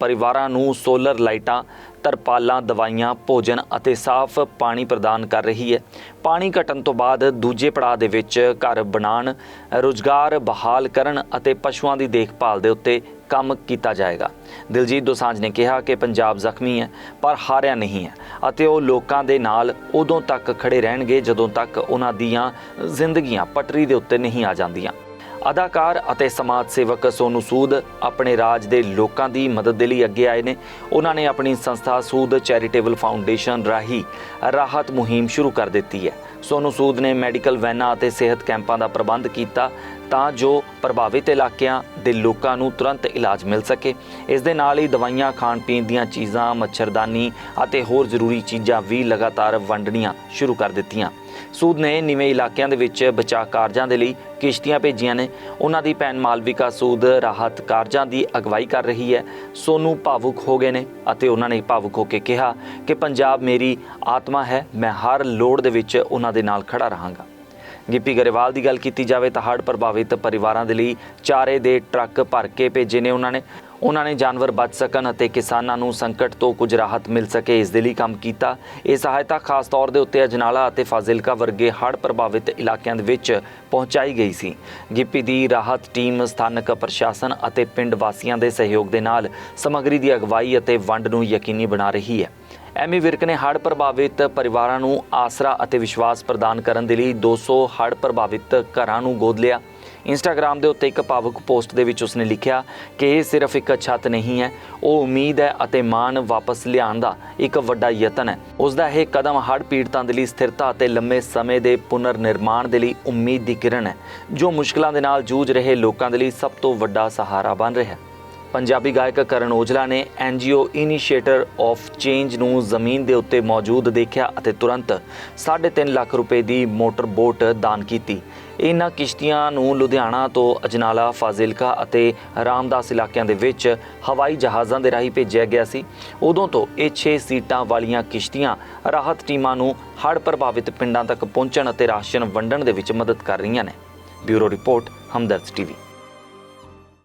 ਪਰਿਵਾਰਾਂ ਨੂੰ ਸੋਲਰ ਲਾਈਟਾਂ, ਤਰਪਾਲਾਂ, ਦਵਾਈਆਂ, ਭੋਜਨ ਅਤੇ ਸਾਫ਼ ਪਾਣੀ ਪ੍ਰਦਾਨ ਕਰ ਰਹੀ ਹੈ। ਪਾਣੀ ਘਟਣ ਤੋਂ ਬਾਅਦ ਦੂਜੇ ਪੜਾਅ ਦੇ ਵਿੱਚ ਘਰ ਬਣਾਉਣ, ਰੁਜ਼ਗਾਰ ਬਹਾਲ ਕਰਨ ਅਤੇ ਪਸ਼ੂਆਂ ਦੀ ਦੇਖਭਾਲ ਦੇ ਉੱਤੇ ਕੰਮ ਕੀਤਾ ਜਾਏਗਾ। ਦਿਲਜੀਤ ਦੋਸਾਂਝ ਨੇ ਕਿਹਾ ਕਿ ਪੰਜਾਬ ਜ਼ਖਮੀ ਹੈ, ਪਰ ਹਾਰਿਆ ਨਹੀਂ ਹੈ ਅਤੇ ਉਹ ਲੋਕਾਂ ਦੇ ਨਾਲ ਉਦੋਂ ਤੱਕ ਖੜੇ ਰਹਿਣਗੇ ਜਦੋਂ ਤੱਕ ਉਹਨਾਂ ਦੀਆਂ ਜ਼ਿੰਦਗੀਆਂ ਪਟਰੀ ਦੇ ਉੱਤੇ ਨਹੀਂ ਆ ਜਾਂਦੀਆਂ। ਅਦਾਕਾਰ ਅਤੇ ਸਮਾਜ ਸੇਵਕ ਸੋਨੂ ਸੂਦ ਆਪਣੇ ਰਾਜ ਦੇ ਲੋਕਾਂ ਦੀ ਮਦਦ ਦੇ ਲਈ ਅੱਗੇ ਆਏ ਨੇ। ਉਹਨਾਂ ਨੇ ਆਪਣੀ ਸੰਸਥਾ ਸੂਦ ਚੈਰੀਟੇਬਲ ਫਾਊਂਡੇਸ਼ਨ ਰਾਹੀਂ ਰਾਹਤ ਮੁਹਿੰਮ ਸ਼ੁਰੂ ਕਰ ਦਿੱਤੀ ਹੈ। ਸੋਨੂ ਸੂਦ ਨੇ ਮੈਡੀਕਲ ਵੈਨਾਂ ਅਤੇ ਸਿਹਤ ਕੈਂਪਾਂ ਦਾ ਪ੍ਰਬੰਧ ਕੀਤਾ ਤਾਂ ਜੋ ਪ੍ਰਭਾਵਿਤ ਇਲਾਕਿਆਂ ਦੇ ਲੋਕਾਂ ਨੂੰ ਤੁਰੰਤ ਇਲਾਜ ਮਿਲ ਸਕੇ। ਇਸ ਦੇ ਨਾਲ ਹੀ ਦਵਾਈਆਂ ਖਾਣ ਪੀਣ ਦੀਆਂ ਚੀਜ਼ਾਂ, ਮੱਛਰਦਾਨੀ ਅਤੇ ਹੋਰ ਜ਼ਰੂਰੀ ਚੀਜ਼ਾਂ ਵੀ ਲਗਾਤਾਰ ਵੰਡਣੀਆਂ ਸ਼ੁਰੂ ਕਰ ਦਿੱਤੀਆਂ। ਸੂਦ ਨੇ ਨੀਵੇਂ ਇਲਾਕਿਆਂ ਦੇ ਵਿੱਚ ਬਚਾਅ ਕਾਰਜਾਂ ਦੇ ਲਈ ਕਿਸ਼ਤੀਆਂ ਭੇਜੀਆਂ ਨੇ। ਉਹਨਾਂ ਦੀ ਭੈਣ ਮਾਲਵਿਕਾ ਸੂਦ ਰਾਹਤ ਕਾਰਜਾਂ ਦੀ ਅਗਵਾਈ ਕਰ ਰਹੀ ਹੈ। ਸੋਨੂੰ ਭਾਵੁਕ ਹੋ ਗਏ ਨੇ ਅਤੇ ਉਹਨਾਂ ਨੇ ਭਾਵੁਕ ਹੋ ਕੇ ਕਿਹਾ ਕਿ ਪੰਜਾਬ ਮੇਰੀ ਆਤਮਾ ਹੈ, ਮੈਂ ਹਰ ਲੋੜ ਦੇ ਵਿੱਚ ਉਹਨਾਂ ਦੇ ਨਾਲ ਖੜਾ ਰਹਾਂਗਾ। ਗਿੱਪੀ ਗਰੇਵਾਲ ਦੀ ਗੱਲ ਕੀਤੀ ਜਾਵੇ ਤਾਂ ਹੜ੍ਹ ਪ੍ਰਭਾਵਿਤ ਪਰਿਵਾਰਾਂ ਦੇ ਲਈ ਚਾਰੇ ਦੇ ਟਰੱਕ ਭਰ ਕੇ ਭੇਜੇ ਨੇ ਉਹਨਾਂ ਨੇ। ਉਹਨਾਂ ਨੇ ਜਾਨਵਰ ਬਚ ਸਕਣ ਅਤੇ ਕਿਸਾਨਾਂ ਨੂੰ ਸੰਕਟ ਤੋਂ ਕੁਝ ਰਾਹਤ ਮਿਲ ਸਕੇ, ਇਸ ਦੇ ਲਈ ਕੰਮ ਕੀਤਾ। ਇਹ ਸਹਾਇਤਾ ਖਾਸ ਤੌਰ ਦੇ ਉੱਤੇ ਅਜਨਾਲਾ ਅਤੇ ਫਾਜ਼ਿਲਕਾ ਵਰਗੇ ਹੜ੍ਹ ਪ੍ਰਭਾਵਿਤ ਇਲਾਕਿਆਂ ਦੇ ਵਿੱਚ ਪਹੁੰਚਾਈ ਗਈ ਸੀ। ਗਿੱਪੀ ਦੀ ਰਾਹਤ ਟੀਮ, ਸਥਾਨਕ ਪ੍ਰਸ਼ਾਸਨ ਅਤੇ ਪਿੰਡ ਵਾਸੀਆਂ ਦੇ ਸਹਿਯੋਗ ਦੇ ਨਾਲ ਸਮੱਗਰੀ ਦੀ ਅਗਵਾਈ ਅਤੇ ਵੰਡ ਨੂੰ ਯਕੀਨੀ ਬਣਾ ਰਹੀ ਹੈ। ਐਮੀ ਵਿਰਕ ਨੇ ਹੜ੍ਹ ਪ੍ਰਭਾਵਿਤ ਪਰਿਵਾਰਾਂ ਨੂੰ ਆਸਰਾ ਅਤੇ ਵਿਸ਼ਵਾਸ ਪ੍ਰਦਾਨ ਕਰਨ ਦੇ ਲਈ 200 ਹੜ੍ਹ ਪ੍ਰਭਾਵਿਤ ਘਰਾਂ ਨੂੰ ਗੋਦ ਲਿਆ। ਇੰਸਟਾਗ੍ਰam ਦੇ ਉੱਤੇ ਇੱਕ ਭਾਵੁਕ ਪੋਸਟ ਦੇ ਵਿੱਚ ਉਸਨੇ ਲਿਖਿਆ ਕਿ ਇਹ ਸਿਰਫ ਇੱਕ ਛੱਤ ਨਹੀਂ ਹੈ, ਉਹ ਉਮੀਦ ਹੈ ਅਤੇ ਮਾਣ ਵਾਪਸ ਲਿਆਉਣ ਦਾ ਇੱਕ ਵੱਡਾ ਯਤਨ ਹੈ। ਉਸ ਦਾ ਇਹ ਕਦਮ ਹੜ੍ਹ ਪੀੜਤਾਂ ਦੇ ਲਈ ਸਥਿਰਤਾ ਅਤੇ ਲੰਮੇ ਸਮੇਂ ਦੇ ਪੁਨਰ ਨਿਰਮਾਣ ਦੇ ਲਈ ਉਮੀਦ ਦੀ ਕਿਰਨ ਹੈ, ਜੋ ਮੁਸ਼ਕਲਾਂ ਦੇ ਨਾਲ ਜੂਝ ਰਹੇ ਲੋਕਾਂ ਦੇ ਲਈ ਸਭ ਤੋਂ ਵੱਡਾ ਸਹਾਰਾ ਬਣ ਰਿਹਾ ਹੈ। ਪੰਜਾਬੀ ਗਾਇਕ ਕਰਨ ਔਜਲਾ ਨੇ ਐਨਜੀਓ ਇਨੀਸ਼ੀਏਟਰ ਆਫ ਚੇਂਜ ਨੂੰ ਜ਼ਮੀਨ ਦੇ ਉੱਤੇ ਮੌਜੂਦ ਦੇਖਿਆ ਅਤੇ ਤੁਰੰਤ 3.5 ਲੱਖ ਰੁਪਏ ਦੀ ਮੋਟਰ ਬੋਟ ਦਾਨ ਕੀਤੀ। ਇਹਨਾਂ ਕਿਸ਼ਤੀਆਂ ਨੂੰ ਲੁਧਿਆਣਾ ਤੋਂ ਅਜਨਾਲਾ, ਫਾਜ਼ਿਲਕਾ ਅਤੇ ਰਾਮਦਾਸ ਇਲਾਕਿਆਂ ਦੇ ਵਿੱਚ ਹਵਾਈ ਜਹਾਜ਼ਾਂ ਦੇ ਰਾਹੀਂ ਭੇਜਿਆ ਗਿਆ ਸੀ। ਉਦੋਂ ਤੋਂ ਇਹ 6 ਸੀਟਾਂ ਵਾਲੀਆਂ ਕਿਸ਼ਤੀਆਂ ਰਾਹਤ ਟੀਮਾਂ ਨੂੰ ਹੜ੍ਹ ਪ੍ਰਭਾਵਿਤ ਪਿੰਡਾਂ ਤੱਕ ਪਹੁੰਚਣ ਅਤੇ ਰਾਸ਼ਨ ਵੰਡਣ ਦੇ ਵਿੱਚ ਮਦਦ ਕਰ ਰਹੀਆਂ ਨੇ। Bureau report, Hamdard TV.